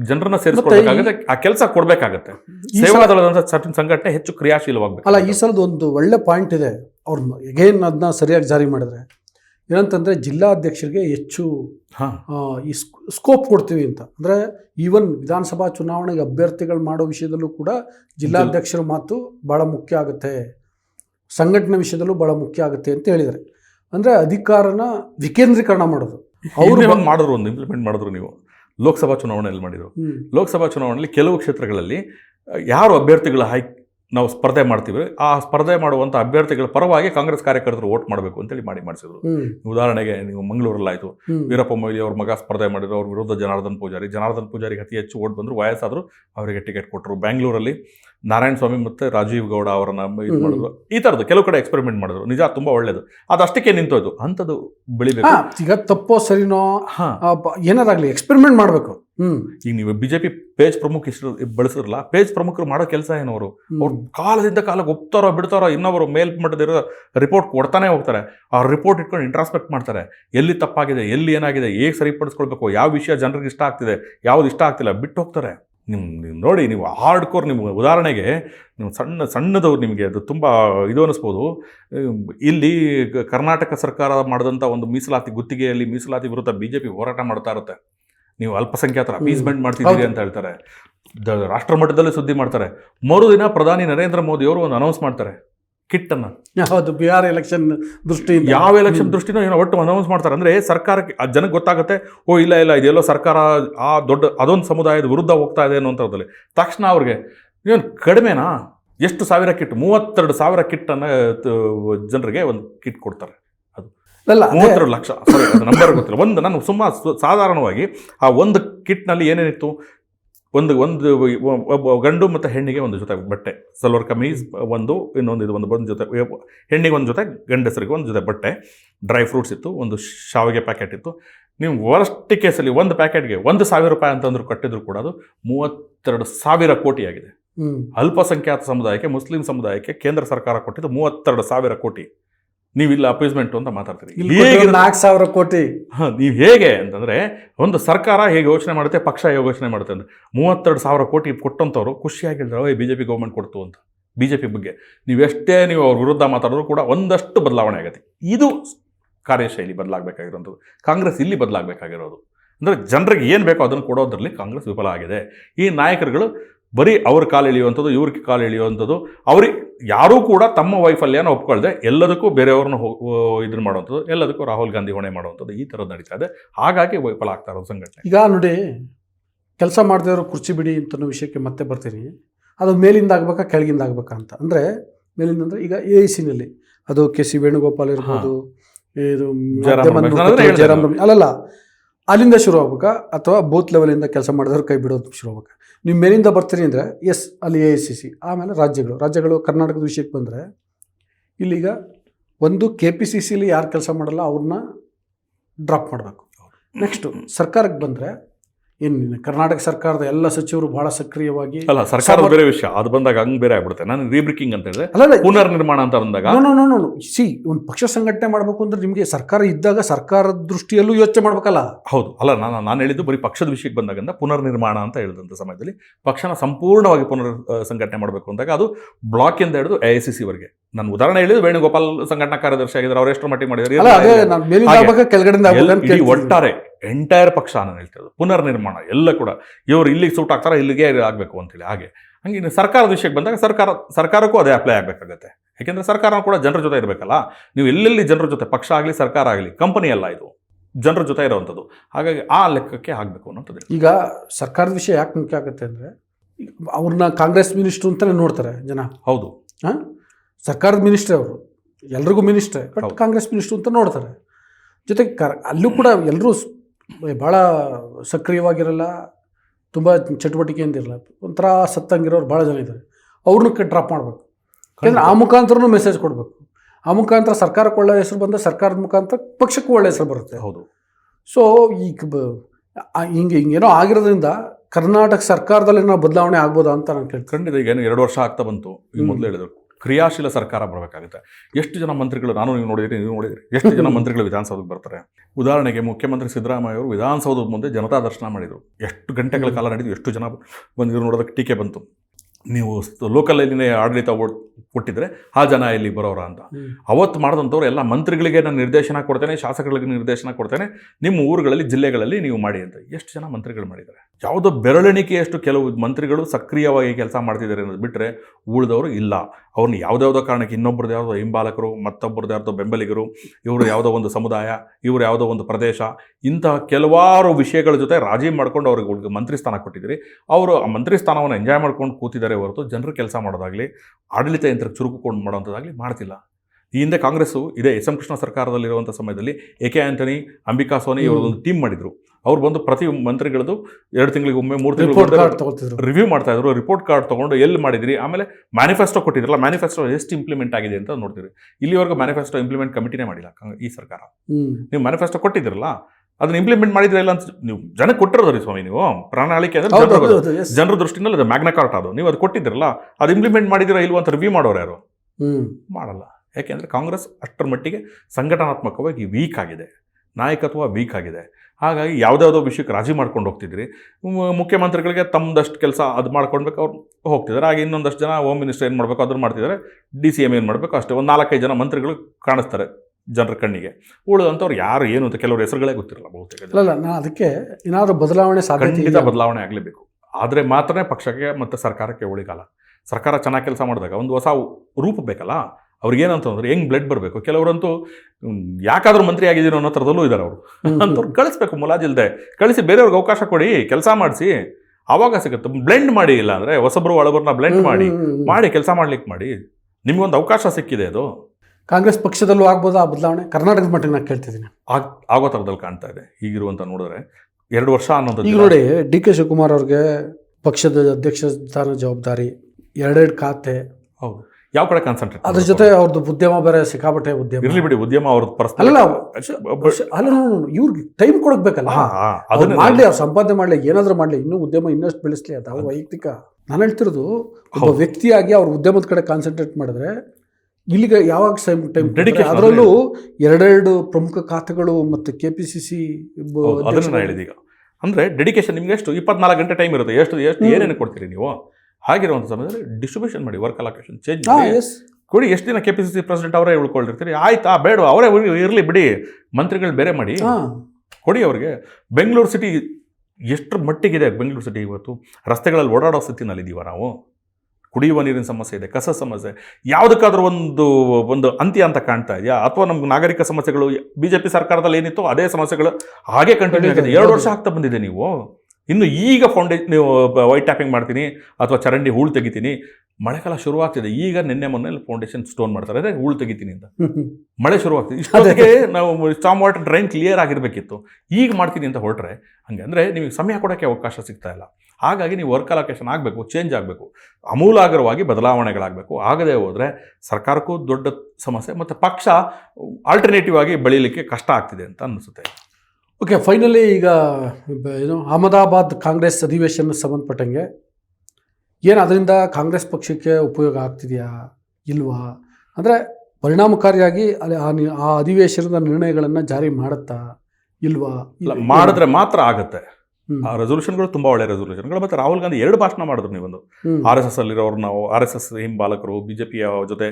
ಜನರನ್ನ ಸೇರಿಸ್ಕೊಳ್ಬೇಕಾಗುತ್ತೆ. ಆ ಕೆಲಸ ಕೊಡಬೇಕಾಗತ್ತೆ. ಈ ಸೇವಾ ಸಲ- ದಳದಂಥ ಸಂಘಟನೆ ಹೆಚ್ಚು ಕ್ರಿಯಾಶೀಲವಾಗಬೇಕು. ಅಲ್ಲ ಈ ಸಲದ ಒಂದು ಒಳ್ಳೆ ಪಾಯಿಂಟ್ ಇದೆ. ಅವ್ರು ಎಗೇನ್ ಅದನ್ನ ಸರಿಯಾಗಿ ಜಾರಿ ಮಾಡಿದ್ರೆ. ಏನಂತಂದರೆ ಜಿಲ್ಲಾಧ್ಯಕ್ಷರಿಗೆ ಹೆಚ್ಚು ಈ ಸ್ಕೋಪ್ ಕೊಡ್ತೀವಿ ಅಂತ. ಅಂದರೆ ಈವನ್ ವಿಧಾನಸಭಾ ಚುನಾವಣೆಗೆ ಅಭ್ಯರ್ಥಿಗಳು ಮಾಡೋ ವಿಷಯದಲ್ಲೂ ಕೂಡ ಜಿಲ್ಲಾಧ್ಯಕ್ಷರ ಮಾತು ಭಾಳ ಮುಖ್ಯ ಆಗುತ್ತೆ. ಸಂಘಟನೆ ವಿಷಯದಲ್ಲೂ ಭಾಳ ಮುಖ್ಯ ಆಗುತ್ತೆ ಅಂತ ಹೇಳಿದ್ದಾರೆ. ಅಂದರೆ ಅಧಿಕಾರನ ವಿಕೇಂದ್ರೀಕರಣ ಮಾಡೋದು. ಅವರು ಮಾಡಿದ್ರು ಒಂದು ಇಂಪ್ಲಿಮೆಂಟ್ ಮಾಡಿದ್ರು ನೀವು. ಲೋಕಸಭಾ ಚುನಾವಣೆಯಲ್ಲಿ ಮಾಡಿದ್ರು. ಲೋಕಸಭಾ ಚುನಾವಣೆಯಲ್ಲಿ ಕೆಲವು ಕ್ಷೇತ್ರಗಳಲ್ಲಿ ಯಾರು ಅಭ್ಯರ್ಥಿಗಳ ಹೈಕ್ ನಾವು ಸ್ಪರ್ಧೆ ಮಾಡ್ತೀವಿ ಆ ಸ್ಪರ್ಧೆ ಮಾಡುವಂಥ ಅಭ್ಯರ್ಥಿಗಳ ಪರವಾಗಿ ಕಾಂಗ್ರೆಸ್ ಕಾರ್ಯಕರ್ತರು ಓಟ್ ಮಾಡಬೇಕು ಅಂತೇಳಿ ಮಾಡಿ ಮಾಡಿಸಿದ್ರು. ಉದಾಹರಣೆಗೆ ನೀವು ಮಂಗಳೂರಲ್ಲಾಯಿತು. ವೀರಪ್ಪ ಮೊಯ್ಲಿ ಅವ್ರ ಮಗ ಸ್ಪರ್ಧೆ ಮಾಡಿದ್ರು ಅವ್ರ ವಿರುದ್ಧ ಜನಾರ್ದನ್ ಪೂಜಾರಿ. ಜನಾರ್ದನ್ ಪೂಜಾರಿಗೆ ಅತಿ ಹೆಚ್ಚು ಓಟ್ ಬಂದರು ವಯಸ್ಸಾದರೂ ಅವರಿಗೆ ಟಿಕೆಟ್ ಕೊಟ್ಟರು ಬ್ಯಾಂಗ್ಳೂರಲ್ಲಿ ನಾರಾಯಣ ಸ್ವಾಮಿ ಮತ್ತು ರಾಜೀವ್ ಗೌಡ ಅವರನ್ನ ಇದು. ಮಾಡಿದ್ರು. ಈ ಥರದ್ದು ಕೆಲವು ಕಡೆ ಎಕ್ಸ್ಪೆರಿಮೆಂಟ್ ಮಾಡಿದ್ರು. ನಿಜ ತುಂಬ ಒಳ್ಳೇದು. ಅದು ಅಷ್ಟಕ್ಕೆ ನಿಂತೋಯ್ತು ಅಂಥದ್ದು ಬೆಳಿಬೇಕು. ಈಗ ತಪ್ಪೋ ಸರಿನೋ ಹಾಂ. ಏನಾದಾಗಲಿ ಎಕ್ಸ್ಪೆರಿಮೆಂಟ್ ಮಾಡಬೇಕು. ಈಗ ನೀವು ಬಿಜೆಪಿ ಪೇಜ್ ಪ್ರಮುಖ ಇಷ್ಟು ಬಳಸಿರಲ್ಲ ಪೇಜ್ ಪ್ರಮುಖರು ಮಾಡೋ ಕೆಲಸ ಏನು ಅವರು. ಅವ್ರು ಕಾಲದಿಂದ ಕಾಲಕ್ಕೆ ಒಪ್ತಾರೋ ಬಿಡ್ತಾರೋ ಇನ್ನೊಬ್ರು ಮೇಲ್ಮಟ್ಟದಿರೋ ರಿಪೋರ್ಟ್ ಕೊಡ್ತಾನೆ ಹೋಗ್ತಾರೆ. ಆ ರಿಪೋರ್ಟ್ ಇಟ್ಕೊಂಡು ಇಂಟ್ರಾಸ್ಪೆಕ್ಟ್ ಮಾಡ್ತಾರೆ. ಎಲ್ಲಿ ತಪ್ಪಾಗಿದೆ ಎಲ್ಲಿ ಏನಾಗಿದೆ ಹೇಗೆ ಸರಿಪಡಿಸ್ಕೊಳ್ಬೇಕು ಯಾವ ವಿಷಯ ಜನರಿಗೆ ಇಷ್ಟ ಆಗ್ತಿದೆ ಯಾವ್ದು ಇಷ್ಟ ಆಗ್ತಿಲ್ಲ ಬಿಟ್ಟು ಹೋಗ್ತಾರೆ. ನಿಮ್ಮ ನೀವು ನೋಡಿ ನೀವು ಹಾರ್ಡ್ ಕೋರ್ ನಿಮ್ಮ ಉದಾಹರಣೆಗೆ ನೀವು ಸಣ್ಣ ಸಣ್ಣದವ್ರು ನಿಮಗೆ ಅದು ತುಂಬ ಇದು ಅನ್ನಿಸ್ಬೋದು ಇಲ್ಲಿ ಕ- ಕರ್ನಾಟಕ ಸರ್ಕಾರ ಮಾಡಿದಂಥ ಒಂದು ಮೀಸಲಾತಿ ಗುತ್ತಿಗೆಯಲ್ಲಿ ಮೀಸಲಾತಿ ವಿರುದ್ಧ ಬಿ ಜೆ ಪಿ ಹೋರಾಟ ಮಾಡ್ತಾ ಇರುತ್ತೆ. ನೀವು ಅಲ್ಪಸಂಖ್ಯಾತರ. ಅಪೀಸ್ಮೆಂಟ್ ಮಾಡ್ತಿದ್ದೀರಿ ಅಂತ ಹೇಳ್ತಾರೆ. ದ ರಾಷ್ಟ್ರ ಮಟ್ಟದಲ್ಲೇ ಸುದ್ದಿ ಮಾಡ್ತಾರೆ. ಮರುದಿನ ಪ್ರಧಾನಿ ನರೇಂದ್ರ ಮೋದಿ ಅವರು ಒಂದು ಅನೌನ್ಸ್ ಮಾಡ್ತಾರೆ. ಕಿಟ್ ಅನ್ನ ಹೌದು ಬಿಹಾರ್ ಎಲೆಕ್ಷನ್ ದೃಷ್ಟಿ ಯಾವ ಎಲೆಕ್ಷನ್ ದೃಷ್ಟಿನೂ ಏನೋ ಒಟ್ಟು ಅನೌನ್ಸ್ ಮಾಡ್ತಾರೆ. ಅಂದ್ರೆ ಸರ್ಕಾರಕ್ಕೆ ಆ ಜನಕ್ಕೆ ಗೊತ್ತಾಗುತ್ತೆ ಓ ಇಲ್ಲ ಇಲ್ಲ ಇದೆಲ್ಲೋ ಸರ್ಕಾರ ಆ ದೊಡ್ಡ ಅದೊಂದು ಸಮುದಾಯದ ವಿರುದ್ಧ ಹೋಗ್ತಾ ಇದೆ ಅನ್ನೋಂಥದ್ದಲ್ಲಿ ತಕ್ಷಣ ಅವ್ರಿಗೆ ಏನು ಕಡಿಮೆನಾ? ಎಷ್ಟು ಸಾವಿರ ಕಿಟ್? ಮೂವತ್ತೆರಡು ಸಾವಿರ ಕಿಟ್ ಅನ್ನ ತ- ಜನರಿಗೆ ಒಂದು ಕಿಟ್ ಕೊಡ್ತಾರೆ. ಅಲ್ಲ ಅದೇ- ಮೂವತ್ತೆರಡು ಲಕ್ಷ. ಸಾರಿ ಅದು ನಂಬರ್ ಗೊತ್ತಿಲ್ಲ. ಒಂದು ನಾನು ಸುಮ್ಮ ಸು- ಸಾಧಾರಣವಾಗಿ ಆ ಒಂದು ಕಿಟ್ನಲ್ಲಿ ಏನೇನಿತ್ತು? ಒಂದು ಒಂದು ಒಬ್ಬ ಗಂಡು ಮತ್ತು ಹೆಣ್ಣಿಗೆ ಒಂದು ಜೊತೆ ಬಟ್ಟೆ. ಸಲ್ವರ್ ಕಮೀಸ್ ಒಂದು ಇನ್ನೊಂದು ಇದು ಒಂದು ಒಂದು ಜೊತೆ ಹೆಣ್ಣಿಗೆ ಒಂದು ಜೊತೆ ಗಂಡಸರಿಗೆ ಒಂದು ಜೊತೆ ಬಟ್ಟೆ. ಡ್ರೈ ಫ್ರೂಟ್ಸ್ ಇತ್ತು ಒಂದು ಶಾವಿಗೆ ಪ್ಯಾಕೆಟ್ ಇತ್ತು. ನೀವು ವರ್ಸ್ಟ್ ಕೇಸಲ್ಲಿ ಒಂದು ಪ್ಯಾಕೆಟ್ಗೆ ಒಂದು ಸಾವಿರ ರೂಪಾಯಿ ಅಂತಂದ್ರು ಕಟ್ಟಿದ್ರು ಕೂಡ ಅದು ಮೂವತ್ತೆರಡು ಸಾವಿರ ಕೋಟಿ ಆಗಿದೆ. ಅಲ್ಪಸಂಖ್ಯಾತ ಸಮುದಾಯಕ್ಕೆ ಮುಸ್ಲಿಂ ಸಮುದಾಯಕ್ಕೆ ಕೇಂದ್ರ ಸರ್ಕಾರ ಕೊಟ್ಟಿದ್ದು ಮೂವತ್ತೆರಡು ಸಾವಿರ ಕೋಟಿ. ನೀವಿಲ್ಲ ಅಪೀಸ್ಮೆಂಟ್ ಅಂತ ಮಾತಾಡ್ತೀರಿ. ಇಲ್ಲಿ ಹೇಗೆ ನಾಲ್ಕು ಸಾವಿರ ಕೋಟಿ. ನೀವು ಹೇಗೆ ಅಂತಂದ್ರೆ ಒಂದು ಸರ್ಕಾರ ಹೇಗೆ ಯೋಚನೆ ಮಾಡುತ್ತೆ ಪಕ್ಷ ಹೇಗೆ ಯೋಚನೆ ಮಾಡುತ್ತೆ ಅಂದ್ರೆ ಮೂವತ್ತೆರಡು ಸಾವಿರ ಕೋಟಿ ಕೊಟ್ಟಂಥವ್ರು ಖುಷಿಯಾಗಿ ಹೇಳಿದ್ರೆ ಬಿ ಜೆ ಪಿ ಗೌರ್ಮೆಂಟ್ ಕೊಡ್ತು ಅಂತ. ಬಿ ಜೆ ಪಿ ಬಗ್ಗೆ. ನೀವೆಷ್ಟೇ ನೀವು ಅವ್ರ ವಿರುದ್ಧ ಮಾತಾಡಿದ್ರು ಕೂಡ ಒಂದಷ್ಟು ಬದಲಾವಣೆ ಆಗುತ್ತೆ. ಇದು ಕಾರ್ಯಶೈಲಿ ಬದಲಾಗಬೇಕಾಗಿರೋಂಥದ್ದು. ಕಾಂಗ್ರೆಸ್ ಇಲ್ಲಿ ಬದಲಾಗಬೇಕಾಗಿರೋದು. ಅಂದರೆ ಜನರಿಗೆ ಏನು ಬೇಕೋ ಅದನ್ನು ಕೊಡೋದ್ರಲ್ಲಿ ಕಾಂಗ್ರೆಸ್ ವಿಫಲ ಆಗಿದೆ. ಈ ನಾಯಕರುಗಳು ಬರೀ ಅವ್ರ ಕಾಲು ಎಳೆಯುವಂಥದ್ದು ಇವ್ರಿಗೆ ಕಾಲು ಎಳೆಯುವಂಥದ್ದು ಅವ್ರಿಗೆ ಯಾರೂ ಕೂಡ ತಮ್ಮ ವೈಫಲ್ಯನ ಒಪ್ಕೊಳ್ದೆ ಎಲ್ಲದಕ್ಕೂ ಬೇರೆಯವ್ರನ್ನ ಇದನ್ನು ಮಾಡುವಂಥದ್ದು ಎಲ್ಲದಕ್ಕೂ ರಾಹುಲ್ ಗಾಂಧಿ ಹೊಣೆ ಮಾಡುವಂಥದ್ದು ಈ ಥರದ್ದು ನಡೀತಾ ಇದೆ. ಹಾಗಾಗಿ ವೈಫಲ ಆಗ್ತಾ ಇರೋದು ಸಂಘಟನೆ. ಈಗ ನೋಡಿ ಕೆಲಸ ಮಾಡಿದವರು ಕುರ್ಚಿ ಬಿಡಿ ಅಂತ ವಿಷಯಕ್ಕೆ ಮತ್ತೆ ಬರ್ತೀನಿ. ಅದು ಮೇಲಿಂದ ಆಗ್ಬೇಕಾ ಕೆಳಗಿಂದ ಆಗ್ಬೇಕಾ ಅಂತ. ಅಂದರೆ ಮೇಲಿಂದ ಅಂದರೆ ಈಗ ಎ ಸಿನಲ್ಲಿ ಅದು ಕೆ ಸಿ ವೇಣುಗೋಪಾಲ್ ಇರ್ಬೋದು ಇದು ಜಯರಾಮ್. ಅಲ್ಲಲ್ಲ ಅಲ್ಲಿಂದ ಶುರು ಆಗ್ಬೇಕಾ ಅಥವಾ ಬೂತ್ ಲೆವೆಲಿಂದ ಕೆಲಸ ಮಾಡಿದವ್ರು ಕೈ ಬಿಡೋದು ಶುರು ಆಗ್ಬೇಕಾ? ನೀವು ಮೇಲಿಂದ ಬರ್ತೀರಿ ಅಂದರೆ ಎಸ್ ಅಲ್ಲಿ ಎ ಐ ಸಿ ಸಿ ಆಮೇಲೆ ರಾಜ್ಯಗಳು. ರಾಜ್ಯಗಳು ಕರ್ನಾಟಕದ ವಿಷಯಕ್ಕೆ ಬಂದರೆ ಇಲ್ಲಿಗ ಒಂದು ಕೆ ಪಿ ಸಿ ಸಿಲಿ ಯಾರು ಕೆಲಸ ಮಾಡಲ್ಲ ಅವ್ರನ್ನ ಡ್ರಾಪ್ ಮಾಡಬೇಕು. ನೆಕ್ಸ್ಟು ಸರ್ಕಾರಕ್ಕೆ ಬಂದರೆ ಏನು ಕರ್ನಾಟಕ ಸರ್ಕಾರದ ಎಲ್ಲ ಸಚಿವರು ಬಹಳ ಸಕ್ರಿಯವಾಗಿ ಅಲ್ಲ ಸರ್ಕಾರದ ಬೇರೆ ವಿಷಯ. ಅದು ಬಂದಾಗ ಹಂಗ್ ಬೇರೆ ಆಗ್ಬಿಡುತ್ತೆ. ನಾನು ರೀಬ್ರಿಕಿಂಗ್ ಅಂತ ಹೇಳಿದ್ರೆ ಅಲ್ಲ ಪುನರ್ ನಿರ್ಮಾಣ ಅಂತ ಬಂದಾಗ ನೋ ನೋ ನೋ ನೋ ಸಿ ಒಂದು ಪಕ್ಷ ಸಂಘಟನೆ ಮಾಡಬೇಕು ಅಂದ್ರೆ ನಿಮಗೆ ಸರ್ಕಾರ ಇದ್ದಾಗ ಸರ್ಕಾರದ ದೃಷ್ಟಿಯಲ್ಲೂ ಯೋಚನೆ ಮಾಡಬೇಕಲ್ಲ. ಹೌದು. ಅಲ್ಲ ನಾನು ನಾನು ಹೇಳಿದ್ದು ಬರೀ ಪಕ್ಷದ ವಿಷಯಕ್ಕೆ ಬಂದಾಗಂದ ಪುನರ್ ನಿರ್ಮಾಣ ಅಂತ ಹೇಳಿದಂಥ ಸಮಯದಲ್ಲಿ ಪಕ್ಷನ ಸಂಪೂರ್ಣವಾಗಿ ಪುನರ್ ಸಂಘಟನೆ ಮಾಡಬೇಕು ಅಂದಾಗ ಅದು ಬ್ಲಾಕ್ ಇಂದ ಹಿಡಿದು ಎ ಐ ಸಿ ಸಿ ವರೆಗೆ. ನಾನು ಉದಾಹರಣೆ ಹೇಳಿದ್ರು ವೇಣುಗೋಪಾಲ್ ಸಂಘಟನಾ ಕಾರ್ಯದರ್ಶಿ ಆಗಿದ್ದಾರೆ ಅವ್ರು ಎಷ್ಟರ ಮಟ್ಟಿಗೆ ಮಾಡಿದ್ದಾರೆ. ಕೇಳ್ತಿದ್ದೀನಿ. ಒಟ್ಟಾರೆ ಎಂಟೈರ್ ಪಕ್ಷ ನಾನು ಹೇಳ್ತಿರೋದು ಪುನರ್ ನಿರ್ಮಾಣ ಎಲ್ಲ ಕೂಡ. ಇವರು ಇಲ್ಲಿಗೆ ಸೂಟ್ ಆಗ್ತಾರ ಇಲ್ಲಿಗೆ ಆಗಬೇಕು ಅಂತೇಳಿ ಹಾಗೆ. ಹಂಗೆ ಇನ್ನು ಸರ್ಕಾರದ ವಿಷಯಕ್ಕೆ ಬಂದಾಗ ಸರ್ಕಾರ ಸರ್ಕಾರಕ್ಕೂ ಅದೇ ಅಪ್ಲೈ ಆಗಬೇಕಾಗತ್ತೆ. ಯಾಕೆಂದ್ರೆ ಸರ್ಕಾರ ಕೂಡ ಜನರ ಜೊತೆ ಇರಬೇಕಲ್ಲ. ನೀವು ಎಲ್ಲೆಲ್ಲಿ ಜನರ ಜೊತೆ ಪಕ್ಷ ಆಗಲಿ ಸರ್ಕಾರ ಆಗಲಿ ಕಂಪನಿ ಅಲ್ಲ ಇದು. ಜನರ ಜೊತೆ ಇರುವಂಥದ್ದು. ಹಾಗಾಗಿ ಆ ಲೆಕ್ಕಕ್ಕೆ ಆಗಬೇಕು ಅನ್ನೋಂಥದ್ದು ಈಗ ಸರ್ಕಾರದ ವಿಷಯ ಯಾಕೆ ಮುಖ್ಯ ಆಗುತ್ತೆ ಅಂದರೆ ಅವ್ರನ್ನ ಕಾಂಗ್ರೆಸ್ ಮಿನಿಸ್ಟ್ರು ಅಂತಲೇ ನೋಡ್ತಾರೆ ಜನ. ಹೌದು. ಹಾಂ ಸರ್ಕಾರದ ಮಿನಿಸ್ಟ್ರೇ ಅವರು. ಎಲ್ರಿಗೂ ಮಿನಿಸ್ಟ್ರೇ ಬಟ್ ಕಾಂಗ್ರೆಸ್ ಮಿನಿಸ್ಟ್ರು ಅಂತ ನೋಡ್ತಾರೆ. ಜೊತೆಗೆ ಕರ್ ಅಲ್ಲೂ ಕೂಡ ಎಲ್ಲರೂ ಭಾಳ ಸಕ್ರಿಯವಾಗಿರಲ್ಲ ತುಂಬ ಚಟುವಟಿಕೆಯಿಂದ ಇರಲ್ಲ. ಒಂಥರ ಸತ್ತಂಗಿರೋರು ಭಾಳ ಜನ ಇದ್ದಾರೆ. ಅವ್ರನ್ನ ಡ್ರಾಪ್ ಮಾಡಬೇಕು. ಯಾಕಂದರೆ ಆ ಮುಖಾಂತರನೂ ಮೆಸೇಜ್ ಕೊಡಬೇಕು. ಆ ಮುಖಾಂತರ ಸರ್ಕಾರಕ್ಕೆ ಒಳ್ಳೆ ಹೆಸರು ಬಂದರೆ ಸರ್ಕಾರದ ಮುಖಾಂತರ ಪಕ್ಷಕ್ಕೂ ಒಳ್ಳೆ ಹೆಸರು ಬರುತ್ತೆ. ಹೌದು. ಸೊ ಈಗ ಹಿಂಗೆ ಹಿಂಗೇನೋ ಆಗಿರೋದ್ರಿಂದ ಕರ್ನಾಟಕ ಸರ್ಕಾರದಲ್ಲಿ ನಾವು ಬದಲಾವಣೆ ಆಗ್ಬೋದಾ ಅಂತ ನಾನು ಕೇಳ್ತೀನಿ. ಖಂಡಿತ ಈಗ ಏನು ಎರಡು ವರ್ಷ ಆಗ್ತಾ ಬಂತು. ಈಗ ಮೊದಲು ಹೇಳಿದ್ರು. ಕ್ರಿಯಾಶೀಲ ಸರ್ಕಾರ ಬರಬೇಕಾಗುತ್ತೆ. ಎಷ್ಟು ಜನ ಮಂತ್ರಿಗಳು ನಾನು ನೀವು ನೋಡಿದ್ರಿ ನೀವು ನೋಡಿದ್ರಿ. ಎಷ್ಟು ಜನ ಮಂತ್ರಿಗಳು ವಿಧಾನಸೌಧಕ್ಕೆ ಬರ್ತಾರೆ? ಉದಾಹರಣೆಗೆ ಮುಖ್ಯಮಂತ್ರಿ ಸಿದ್ದರಾಮಯ್ಯ ಅವರು ವಿಧಾನಸೌಧದ ಮುಂದೆ ಜನತಾ ದರ್ಶನ ಮಾಡಿದರು. ಎಷ್ಟು ಗಂಟೆಗಳ ಕಾಲ ನಡೆದು ಎಷ್ಟು ಜನ ಬಂದಿದ್ರು ನೋಡೋದಕ್ಕೆ ಟೀಕೆ ಬಂತು. ನೀವು ಲೋಕಲಲ್ಲಿನೇ ಆಡಳಿತ ಓಡ್- ಕೊಟ್ಟಿದ್ರೆ ಆ ಜನ ಇಲ್ಲಿ ಬರೋರ ಅಂತ. ಅವತ್ತು ಮಾಡಿದಂಥವ್ರು ಎಲ್ಲ ಮಂತ್ರಿಗಳಿಗೆ ನಾನು ನಿರ್ದೇಶನ ಕೊಡ್ತೇನೆ ಶಾಸಕರಿಗೆ ನಿರ್ದೇಶನ ಕೊಡ್ತೇನೆ ನಿಮ್ಮ ಊರುಗಳಲ್ಲಿ ಜಿಲ್ಲೆಗಳಲ್ಲಿ ನೀವು ಮಾಡಿ ಅಂತ. ಎಷ್ಟು ಜನ ಮಂತ್ರಿಗಳು ಮಾಡಿದ್ದಾರೆ? ಯಾವುದೋ ಬೆರಳೆಣಿಕೆಯಷ್ಟು ಕೆಲವು ಮಂತ್ರಿಗಳು ಸಕ್ರಿಯವಾಗಿ ಕೆಲಸ ಮಾಡ್ತಿದ್ದಾರೆ ಅನ್ನೋದು ಬಿಟ್ಟರೆ ಉಳಿದವರು ಇಲ್ಲ. ಅವ್ರನ್ನ ಯಾವುದ್ಯಾವುದೋ ಕಾರಣಕ್ಕೆ ಇನ್ನೊಬ್ರದ್ದು ಯಾವುದೋ ಹಿಂಬಾಲಕರು ಮತ್ತೊಬ್ಬರದ್ದು ಯಾವುದೋ ಬೆಂಬಲಿಗರು ಇವರು ಯಾವುದೋ ಒಂದು ಸಮುದಾಯ ಇವರು ಯಾವುದೋ ಒಂದು ಪ್ರದೇಶ ಇಂತಹ ಕೆಲವಾರು ವಿಷಯಗಳ ಜೊತೆ ರಾಜಿ ಮಾಡ್ಕೊಂಡು ಅವ್ರಿಗೆ ಮಂತ್ರಿ ಸ್ಥಾನ ಕೊಟ್ಟಿದ್ದೀರಿ. ಅವರು ಆ ಮಂತ್ರಿ ಸ್ಥಾನವನ್ನು ಎಂಜಾಯ್ ಮಾಡ್ಕೊಂಡು ಕೂತಿದ್ದಾರೆ ಹೊರತು ಜನರು ಕೆಲಸ ಮಾಡೋದಾಗಲಿ ಆಡಳಿತ ಯಂತ್ರಕ್ಕೆ ಚುರುಕುಕೊಂಡು ಮಾಡೋಂಥದ್ದಾಗಲಿ ಮಾಡ್ತಿಲ್ಲ. ಈ ಹಿಂದೆ ಕಾಂಗ್ರೆಸ್ಸು ಇದೇ ಎಸ್ ಎಂ ಕೃಷ್ಣ ಸರ್ಕಾರದಲ್ಲಿರುವಂಥ ಸಮಯದಲ್ಲಿ ಎ ಕೆ ಆಂಟನಿ ಅಂಬಿಕಾ ಸೋನಿ ಒಂದು ಟೀಮ್ ಮಾಡಿದ್ರು. ಅವ್ರು ಬಂದು ಪ್ರತಿ ಮಂತ್ರಿಗಳದ್ದು ಎರಡು ತಿಂಗಳಿಗೆ ಒಮ್ಮೆ ಮೂರು ತಿಂಗಳು ರಿವ್ಯೂ ಮಾಡ್ತಾ ಇದ್ರು. ರಿಪೋರ್ಟ್ ಕಾರ್ಡ್ ತೊಗೊಂಡು ಎಲ್ಲಿ ಮಾಡಿದ್ರಿ? ಆಮೇಲೆ ಮ್ಯಾನಿಫೆಸ್ಟೋ ಕೊಟ್ಟಿದ್ರಲ್ಲ ಮ್ಯಾನಿಫೆಸ್ಟೋ ಎಷ್ಟು ಇಂಪ್ಲಿಮೆಂಟ್ ಆಗಿದೆ ಅಂತ ನೋಡ್ತೀರಿ ಇಲ್ಲಿವರೆಗೂ ಮ್ಯಾನಿಫೆಸ್ಟೋ ಇಂಪ್ಲಿಮೆಂಟ್ ಕಮಿಟಿನೇ ಮಾಡಿಲ್ಲ ಈ ಸರ್ಕಾರ. ನೀವು ಮ್ಯಾನಿಫೆಸ್ಟೋ ಕೊಟ್ಟಿದ್ರಲ್ಲ ಅದನ್ನ ಇಂಪ್ಲಿಮೆಂಟ್ ಮಾಡಿದ್ರೆ ಇಲ್ಲ ಅಂತ ನೀವು ಜನಕ್ಕೆ ಕೊಟ್ಟಿರೋದ್ರಿ ಸ್ವಾಮಿ ನೀವು. ಪ್ರಣಾಳಿಕೆ ಅಂದ್ರೆ ಜನರ ದೃಷ್ಟಿನಲ್ಲಿ ಅದು ಮ್ಯಾಗ್ನಾ ಕಾರ್ಟ್ ಅದು. ನೀವು ಅದು ಕೊಟ್ಟಿದ್ರಲ್ಲ ಅದು ಇಂಪ್ಲಿಮೆಂಟ್ ಮಾಡಿದ್ರ ಇಲ್ವಾ ಅಂತ ರಿವ್ಯೂ ಮಾಡೋರು ಯಾರು? ಮಾಡಲ್ಲ. ಯಾಕೆಂದರೆ ಕಾಂಗ್ರೆಸ್ ಅಷ್ಟರ ಮಟ್ಟಿಗೆ ಸಂಘಟನಾತ್ಮಕವಾಗಿ ವೀಕ್ ಆಗಿದೆ. ನಾಯಕತ್ವ ವೀಕ್ ಆಗಿದೆ. ಹಾಗಾಗಿ ಯಾವುದ್ಯಾವುದೋ ವಿಷಯಕ್ಕೆ ರಾಜಿ ಮಾಡ್ಕೊಂಡು ಹೋಗ್ತಿದ್ರಿ. ಮುಖ್ಯಮಂತ್ರಿಗಳಿಗೆ ತಮ್ಮದಷ್ಟು ಕೆಲಸ ಅದು ಮಾಡ್ಕೊಳ್ಬೇಕು ಅವ್ರು ಹೋಗ್ತಿದ್ದಾರೆ ಹಾಗೆ ಇನ್ನೊಂದಷ್ಟು ಜನ ಹೋಮ್ ಮಿನಿಸ್ಟರ್ ಏನು ಮಾಡಬೇಕು ಅದನ್ನು ಮಾಡ್ತಿದ್ದಾರೆ ಡಿ ಸಿ ಎಂ ಏನು ಮಾಡಬೇಕು ಅಷ್ಟೇ. ಒಂದು ನಾಲ್ಕೈದು ಜನ ಮಂತ್ರಿಗಳು ಕಾಣಿಸ್ತಾರೆ ಜನರ ಕಣ್ಣಿಗೆ. ಉಳಿದಂಥವ್ರು ಯಾರು ಏನು ಅಂತ ಕೆಲವರು ಹೆಸರುಗಳೇ ಗೊತ್ತಿರಲ್ಲ ಬಹುತೇಕ. ಅಲ್ಲ ನಾನು ಅದಕ್ಕೆ ಏನಾದರೂ ಬದಲಾವಣೆ ಸಾಧ್ಯ ಖಂಡಿತ ಬದಲಾವಣೆ ಆಗಲೇಬೇಕು. ಆದರೆ ಮಾತ್ರ ಪಕ್ಷಕ್ಕೆ ಮತ್ತು ಸರ್ಕಾರಕ್ಕೆ ಉಳಿಗಾಲ ಸರ್ಕಾರ ಚೆನ್ನಾಗಿ ಕೆಲಸ ಮಾಡಿದಾಗ ಒಂದು ಹೊಸ ರೂಪ ಬೇಕಲ್ಲ? ಅವ್ರಿಗೆ ಏನಂತಂದ್ರೆ ಹೆಂಗ್ ಬ್ಲಡ್ ಬರಬೇಕು? ಕೆಲವರಂತೂ ಯಾಕಾದರೂ ಮಂತ್ರಿ ಆಗಿದ್ದೀರೋ ಅನ್ನೋ ಥರದಲ್ಲೂ ಇದ್ದಾರೆ ಅವರು. ಅಂಥವ್ರು ಕಳಿಸ್ಬೇಕು ಮುಲಾಜಿಲ್ದೆ ಕಳಿಸಿ ಬೇರೆಯವ್ರಿಗೆ ಅವಕಾಶ ಕೊಡಿ ಕೆಲಸ ಮಾಡಿಸಿ. ಆವಾಗ ಸಿಗುತ್ತೆ. ಬ್ಲೆಂಡ್ ಮಾಡಿ ಇಲ್ಲ ಅಂದರೆ ಹೊಸಬ್ರು ಒಳಬರನ್ನ ಬ್ಲೆಂಡ್ ಮಾಡಿ. ಮಾಡಿ ಕೆಲಸ ಮಾಡ್ಲಿಕ್ಕೆ ಮಾಡಿ. ನಿಮಗೊಂದು ಅವಕಾಶ ಸಿಕ್ಕಿದೆ ಅದು. ಕಾಂಗ್ರೆಸ್ ಪಕ್ಷದಲ್ಲೂ ಆಗ್ಬೋದು ಆ ಬದಲಾವಣೆ? ಕರ್ನಾಟಕದ ಮಟ್ಟಿಗೆ ನಾನು ಕೇಳ್ತಿದ್ದೀನಿ. ಆಗ ಆಗೋ ಥರದಲ್ಲಿ ಕಾಣ್ತಾ ಇದೆ. ಈಗಿರುವಂತ ನೋಡಿದ್ರೆ ಎರಡು ವರ್ಷ ಅನ್ನೋದು ಈಗ ನೋಡಿ ಡಿ ಕೆ ಶಿವಕುಮಾರ್ ಅವ್ರಿಗೆ ಪಕ್ಷದ ಅಧ್ಯಕ್ಷ ಸ್ಥಾನ ಜವಾಬ್ದಾರಿ ಎರಡೆರಡು ಖಾತೆ. ಹೌದು. ಯಾವ ಕಡೆ ಕಾನ್ಸಂಟ್ರೇಟ್ ಅದ್ರ ಜೊತೆ ಅವ್ರದ್ದು ಉದ್ಯಮ ಬೇರೆ ಸಿಕ್ಕಾಪಟ್ಟೆ ಉದ್ಯಮ. ಇರ್ಲಿ ಬಿಡಿ ಉದ್ಯಮ ಅವ್ರದ್ದು ಪರ್ಸನಲ್ ಅಲ್ಲ ಅಲ್ಲ ಇವ್ರಿಗೆ ಟೈಮ್ ಕೊಡಬೇಕಲ್ಲ. ಅದನ್ನ ಮಾಡಲಿ ಅವ್ರು ಸಂಪಾದನೆ ಮಾಡಲಿ ಏನಾದರೂ ಮಾಡಲಿ ಇನ್ನೂ ಉದ್ಯಮ ಇನ್ನಷ್ಟು ಬೆಳೆಸಲಿ ಅದು ಅವ್ರ ವೈಯಕ್ತಿಕ. ನಾನು ಹೇಳ್ತಿರೋದು ಒಬ್ಬ ವ್ಯಕ್ತಿಯಾಗಿ ಅವ್ರ ಉದ್ಯಮದ ಕಡೆ ಕಾನ್ಸಂಟ್ರೇಟ್ ಮಾಡಿದ್ರೆ ಇಲ್ಲಿಗೆ ಯಾವಾಗ ಟೈಮ್ ಟೈಮ್ ಅದರಲ್ಲೂ ಎರಡೆರಡು ಪ್ರಮುಖ ಖಾತೆಗಳು ಮತ್ತು ಕೆ ಪಿ ಸಿ ಸಿ ಅದನ್ನು ಅದನ್ನ ನಾನು ಹೇಳಿದ ಈಗ. ಅಂದ್ರೆ ಡೆಡಿಕೇಶನ್ ನಿಮ್ಗೆ ಎಷ್ಟು? ಇಪ್ಪತ್ನಾಲ್ಕು ಗಂಟೆ ಟೈಮ್ ಇರುತ್ತೆ. ಎಷ್ಟು ಎಷ್ಟು. ಏನೇನು ಕೊಡ್ತೀರಿ ನೀವು? ಹಾಗಿರುವಂಥ ಸಮಯದಲ್ಲಿ ಡಿಸ್ಟ್ರಿಬ್ಯೂಷನ್ ಮಾಡಿ ವರ್ಕ್ ಅಲೋಕೇಶನ್ ಚೇಂಜ್ ಮಾಡಿ. ಕೊಡಿ ಎಷ್ಟು ದಿನ K P C C president ಅವರೇ ಉಳ್ಕೊಳ್ತಿರ್ತೀರಿ? ಆಯ್ತಾ ಬೇಡ ಅವರೇ ಇರಲಿ ಬಿಡಿ. ಮಂತ್ರಿಗಳು ಬೇರೆ ಮಾಡಿ. ಕೊಡಿ ಅವ್ರಿಗೆ ಬೆಂಗಳೂರು ಸಿಟಿ ಎಷ್ಟರ ಮಟ್ಟಿಗಿದೆ ಬೆಂಗಳೂರು ಸಿಟಿ ಇವತ್ತು? ರಸ್ತೆಗಳಲ್ಲಿ ಓಡಾಡೋ ಸ್ಥಿತಿನಲ್ಲಿ ಇದೀವ ನಾವು. ಕುಡಿಯುವ ನೀರಿನ ಸಮಸ್ಯೆ ಇದೆ ಕಸ ಸಮಸ್ಯೆ. ಯಾವುದಕ್ಕಾದ್ರೂ ಒಂದು ಒಂದು ಅಂತ್ಯ ಅಂತ ಕಾಣ್ತಾ ಇದೆಯಾ? ಅಥವಾ ನಮ್ಗೆ ನಾಗರಿಕ ಸಮಸ್ಯೆಗಳು ಬಿಜೆಪಿ ಸರ್ಕಾರದಲ್ಲಿ ಏನಿತ್ತು ಅದೇ ಸಮಸ್ಯೆಗಳು ಹಾಗೆ ಕಂಟಿನ್ಯೂ ಆಗಿದೆ. ಎರಡು ವರ್ಷ ಆಗ್ತಾ ಬಂದಿದೆ ನೀವು. ಇನ್ನು ಈಗ ಫೌಂಡೇಶನ್ ನೀವು ವೈಟ್ ಟ್ಯಾಪಿಂಗ್ ಮಾಡ್ತೀನಿ ಅಥವಾ ಚರಂಡಿ ಹೂಳು ತೆಗಿತೀನಿ. ಮಳೆಗಾಲ ಶುರುವಾಗ್ತಿದೆ. ಈಗ ನಿನ್ನೆ ಮೊನ್ನೆ ಫೌಂಡೇಶನ್ ಸ್ಟೋನ್ ಮಾಡ್ತಾರೆ. ಅದೇ ಹೂಳು ತೆಗಿತೀನಿ ಅಂತ. ಮಳೆ ಶುರುವಾಗ್ತಿದೆ. ಇಷ್ಟೊತ್ತಿಗೆ ನಾವು ಸ್ಟಾಮ್ ವಾಟರ್ ಡ್ರೈನ್ ಕ್ಲಿಯರ್ ಆಗಿರಬೇಕಿತ್ತು. ಈಗ ಮಾಡ್ತೀನಿ ಅಂತ ಹೊರಟ್ರೆ ಹಂಗೆ ಅಂದರೆ ನಿಮಗೆ ಸಮಯ ಕೊಡೋಕ್ಕೆ ಅವಕಾಶ ಸಿಗ್ತಾ ಇಲ್ಲ. ಹಾಗಾಗಿ ನೀವು ವರ್ಕ್ ಅಲೋಕೇಶನ್ ಆಗಬೇಕು ಚೇಂಜ್ ಆಗಬೇಕು. ಅಮೂಲಾಗ್ರವಾಗಿ ಬದಲಾವಣೆಗಳಾಗಬೇಕು. ಆಗದೆ ಹೋದರೆ ಸರ್ಕಾರಕ್ಕೂ ದೊಡ್ಡ ಸಮಸ್ಯೆ ಮತ್ತು ಪಕ್ಷ ಆಲ್ಟರ್ನೇಟಿವ್ ಆಗಿ ಬೆಳೀಲಿಕ್ಕೆ ಕಷ್ಟ ಆಗ್ತಿದೆ ಅಂತ ಅನಿಸುತ್ತೆ. ಓಕೆ ಫೈನಲಿ ಈಗ ಏನು ಅಹಮದಾಬಾದ್ ಕಾಂಗ್ರೆಸ್ ಅಧಿವೇಶನ ಸಂಬಂಧಪಟ್ಟಂಗೆ ಏನು ಅದರಿಂದ ಕಾಂಗ್ರೆಸ್ ಪಕ್ಷಕ್ಕೆ ಉಪಯೋಗ ಆಗ್ತಿದೆಯಾ ಇಲ್ವಾ? ಅಂದರೆ ಪರಿಣಾಮಕಾರಿಯಾಗಿ ಅಲ್ಲಿ ಆ ಅಧಿವೇಶನದ ನಿರ್ಣಯಗಳನ್ನು ಜಾರಿ ಮಾಡುತ್ತಾ ಇಲ್ವಾ? ಇಲ್ಲ ಮಾಡಿದ್ರೆ ಮಾತ್ರ ಆಗುತ್ತೆ. ಆ ರೆಸೊಲ್ಯೂಷನ್ಗಳು ತುಂಬ ಒಳ್ಳೆ ರೆಸೊಲ್ಯೂಷನ್ಗಳು ಮತ್ತು ರಾಹುಲ್ ಗಾಂಧಿ ಎರಡು ಭಾಷಣ ಮಾಡಿದ್ರು ನೀವೊಂದು. ಆರ್ ಎಸ್ ಎಸ್ ಅಲ್ಲಿರೋರು ನಾವು ಆರ್ ಎಸ್ ಎಸ್ ಹಿಂಬಾಲಕರು ಬಿ ಜೆ ಪಿಯ ಜೊತೆ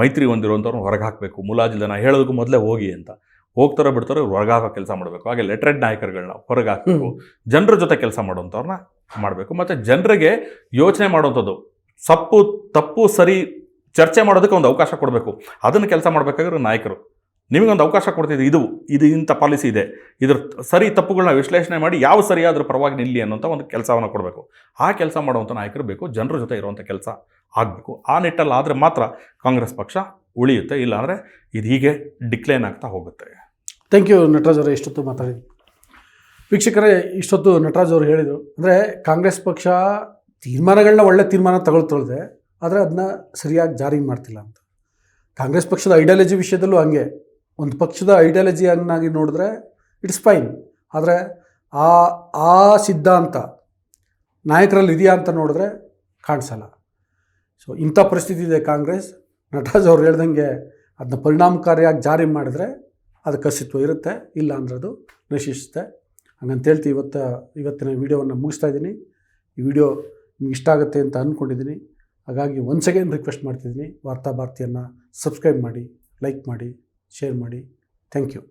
ಮೈತ್ರಿ ಹೊಂದಿರುವಂಥವ್ರನ್ನ ಹೊರಗೆ ಹಾಕಬೇಕು ಮುಲಾಜಿಲ್ಲ ನಾ ಹೇಳೋದಕ್ಕೂ ಮೊದಲೇ ಹೋಗಿ ಅಂತ. ಹೋಗ್ತಾರೋ ಬಿಡ್ತಾರೋ ಹೊರಗಾಕೋ ಕೆಲಸ ಮಾಡಬೇಕು. ಹಾಗೆ ಲೆಟ್ರೆಡ್ ನಾಯಕರುಗಳನ್ನ ಹೊರಗೆ ಹಾಕಬೇಕು ಜನರ ಜೊತೆ ಕೆಲಸ ಮಾಡುವಂಥವ್ರನ್ನ ಮಾಡಬೇಕು. ಮತ್ತು ಜನರಿಗೆ ಯೋಚನೆ ಮಾಡುವಂಥದ್ದು ಸಪ್ಪು ತಪ್ಪು ಸರಿ ಚರ್ಚೆ ಮಾಡೋದಕ್ಕೆ ಒಂದು ಅವಕಾಶ ಕೊಡಬೇಕು. ಅದನ್ನು ಕೆಲಸ ಮಾಡಬೇಕಾದ್ರೆ ನಾಯಕರು. ನಿಮಗೊಂದು ಅವಕಾಶ ಕೊಡ್ತಿದ್ದೆ ಇದು ಇದು ಇಂಥ ಪಾಲಿಸಿ ಇದೆ. ಇದ್ರ ಸರಿ ತಪ್ಪುಗಳನ್ನ ವಿಶ್ಲೇಷಣೆ ಮಾಡಿ ಯಾವ ಸರಿ ಅದ್ರ ಪರವಾಗಿ ನಿಲ್ಲಿ ಅನ್ನೋಂಥ ಒಂದು ಕೆಲಸವನ್ನು ಕೊಡಬೇಕು. ಆ ಕೆಲಸ ಮಾಡುವಂಥ ನಾಯಕರು ಬೇಕು ಜನರ ಜೊತೆ ಇರುವಂಥ ಕೆಲಸ ಆಗಬೇಕು. ಆ ನಿಟ್ಟಲ್ಲಿ ಆದರೆ ಮಾತ್ರ ಕಾಂಗ್ರೆಸ್ ಪಕ್ಷ ಉಳಿಯುತ್ತೆ ಇಲ್ಲಾಂದರೆ ಇದು ಹೀಗೆ ಡಿಕ್ಲೈನ್ ಆಗ್ತಾ ಹೋಗುತ್ತೆ. ಥ್ಯಾಂಕ್ ಯು ನಟರಾಜ್ ಅವರು, ಇಷ್ಟೊತ್ತು ಮಾತಾಡಿದ್ವಿ ವೀಕ್ಷಕರೇ, ಇಷ್ಟೊತ್ತು ನಟರಾಜ್ ಅವರು ಹೇಳಿದರು ಅಂದರೆ ಕಾಂಗ್ರೆಸ್ ಪಕ್ಷ ತೀರ್ಮಾನಗಳನ್ನ ಒಳ್ಳೆ ತೀರ್ಮಾನ ತಗೊಳ್ತೊಳ್ದೆ, ಆದರೆ ಅದನ್ನ ಸರಿಯಾಗಿ ಜಾರಿ ಮಾಡ್ತಿಲ್ಲ ಅಂತ. ಕಾಂಗ್ರೆಸ್ ಪಕ್ಷದ ಐಡಿಯಾಲಜಿ ವಿಷಯದಲ್ಲೂ ಹಂಗೆ. ಒಂದು ಪಕ್ಷದ ಐಡಿಯಾಲಜಿ ಅನ್ನಾಗಿ ನೋಡಿದ್ರೆ ಇಟ್ಸ್ ಫೈನ್ ಆದರೆ ಆ ಆ ಸಿದ್ಧಾಂತ ನಾಯಕರಲ್ಲಿ ಇದೆಯಾ ಅಂತ ನೋಡಿದ್ರೆ ಕಾಣಿಸಲ್ಲ. ಸೊ ಇಂಥ ಪರಿಸ್ಥಿತಿ ಇದೆ ಕಾಂಗ್ರೆಸ್. ನಟರಾಜ್ ಅವ್ರು ಹೇಳ್ದಂಗೆ ಅದನ್ನ ಪರಿಣಾಮಕಾರಿಯಾಗಿ ಜಾರಿ ಮಾಡಿದ್ರೆ ಅದಕ್ಕೆ ಅಸ್ತಿತ್ವ ಇರುತ್ತೆ, ಇಲ್ಲ ಅಂದ್ರೆ ಅದು ನಶಿಸುತ್ತೆ. ಹಂಗಂತ ಹೇಳ್ತಿ ಇವತ್ತು, ಇವತ್ತಿನ ವೀಡಿಯೋವನ್ನು ಮುಗಿಸ್ತಾ ಇದ್ದೀನಿ. ಈ ವಿಡಿಯೋ ನಿಮ್ಗೆ ಇಷ್ಟ ಆಗುತ್ತೆ ಅಂತ ಅಂದ್ಕೊಂಡಿದ್ದೀನಿ ಹಾಗಾಗಿ ಒನ್ಸ್ ಅಗೇನ್ ರಿಕ್ವೆಸ್ಟ್ ಮಾಡ್ತಿದ್ದೀನಿ. ವಾರ್ತಾ ಭಾರತಿಯನ್ನು ಸಬ್ಸ್ಕ್ರೈಬ್ ಮಾಡಿ ಲೈಕ್ ಮಾಡಿ ಶೇರ್ ಮಾಡಿ. Thank you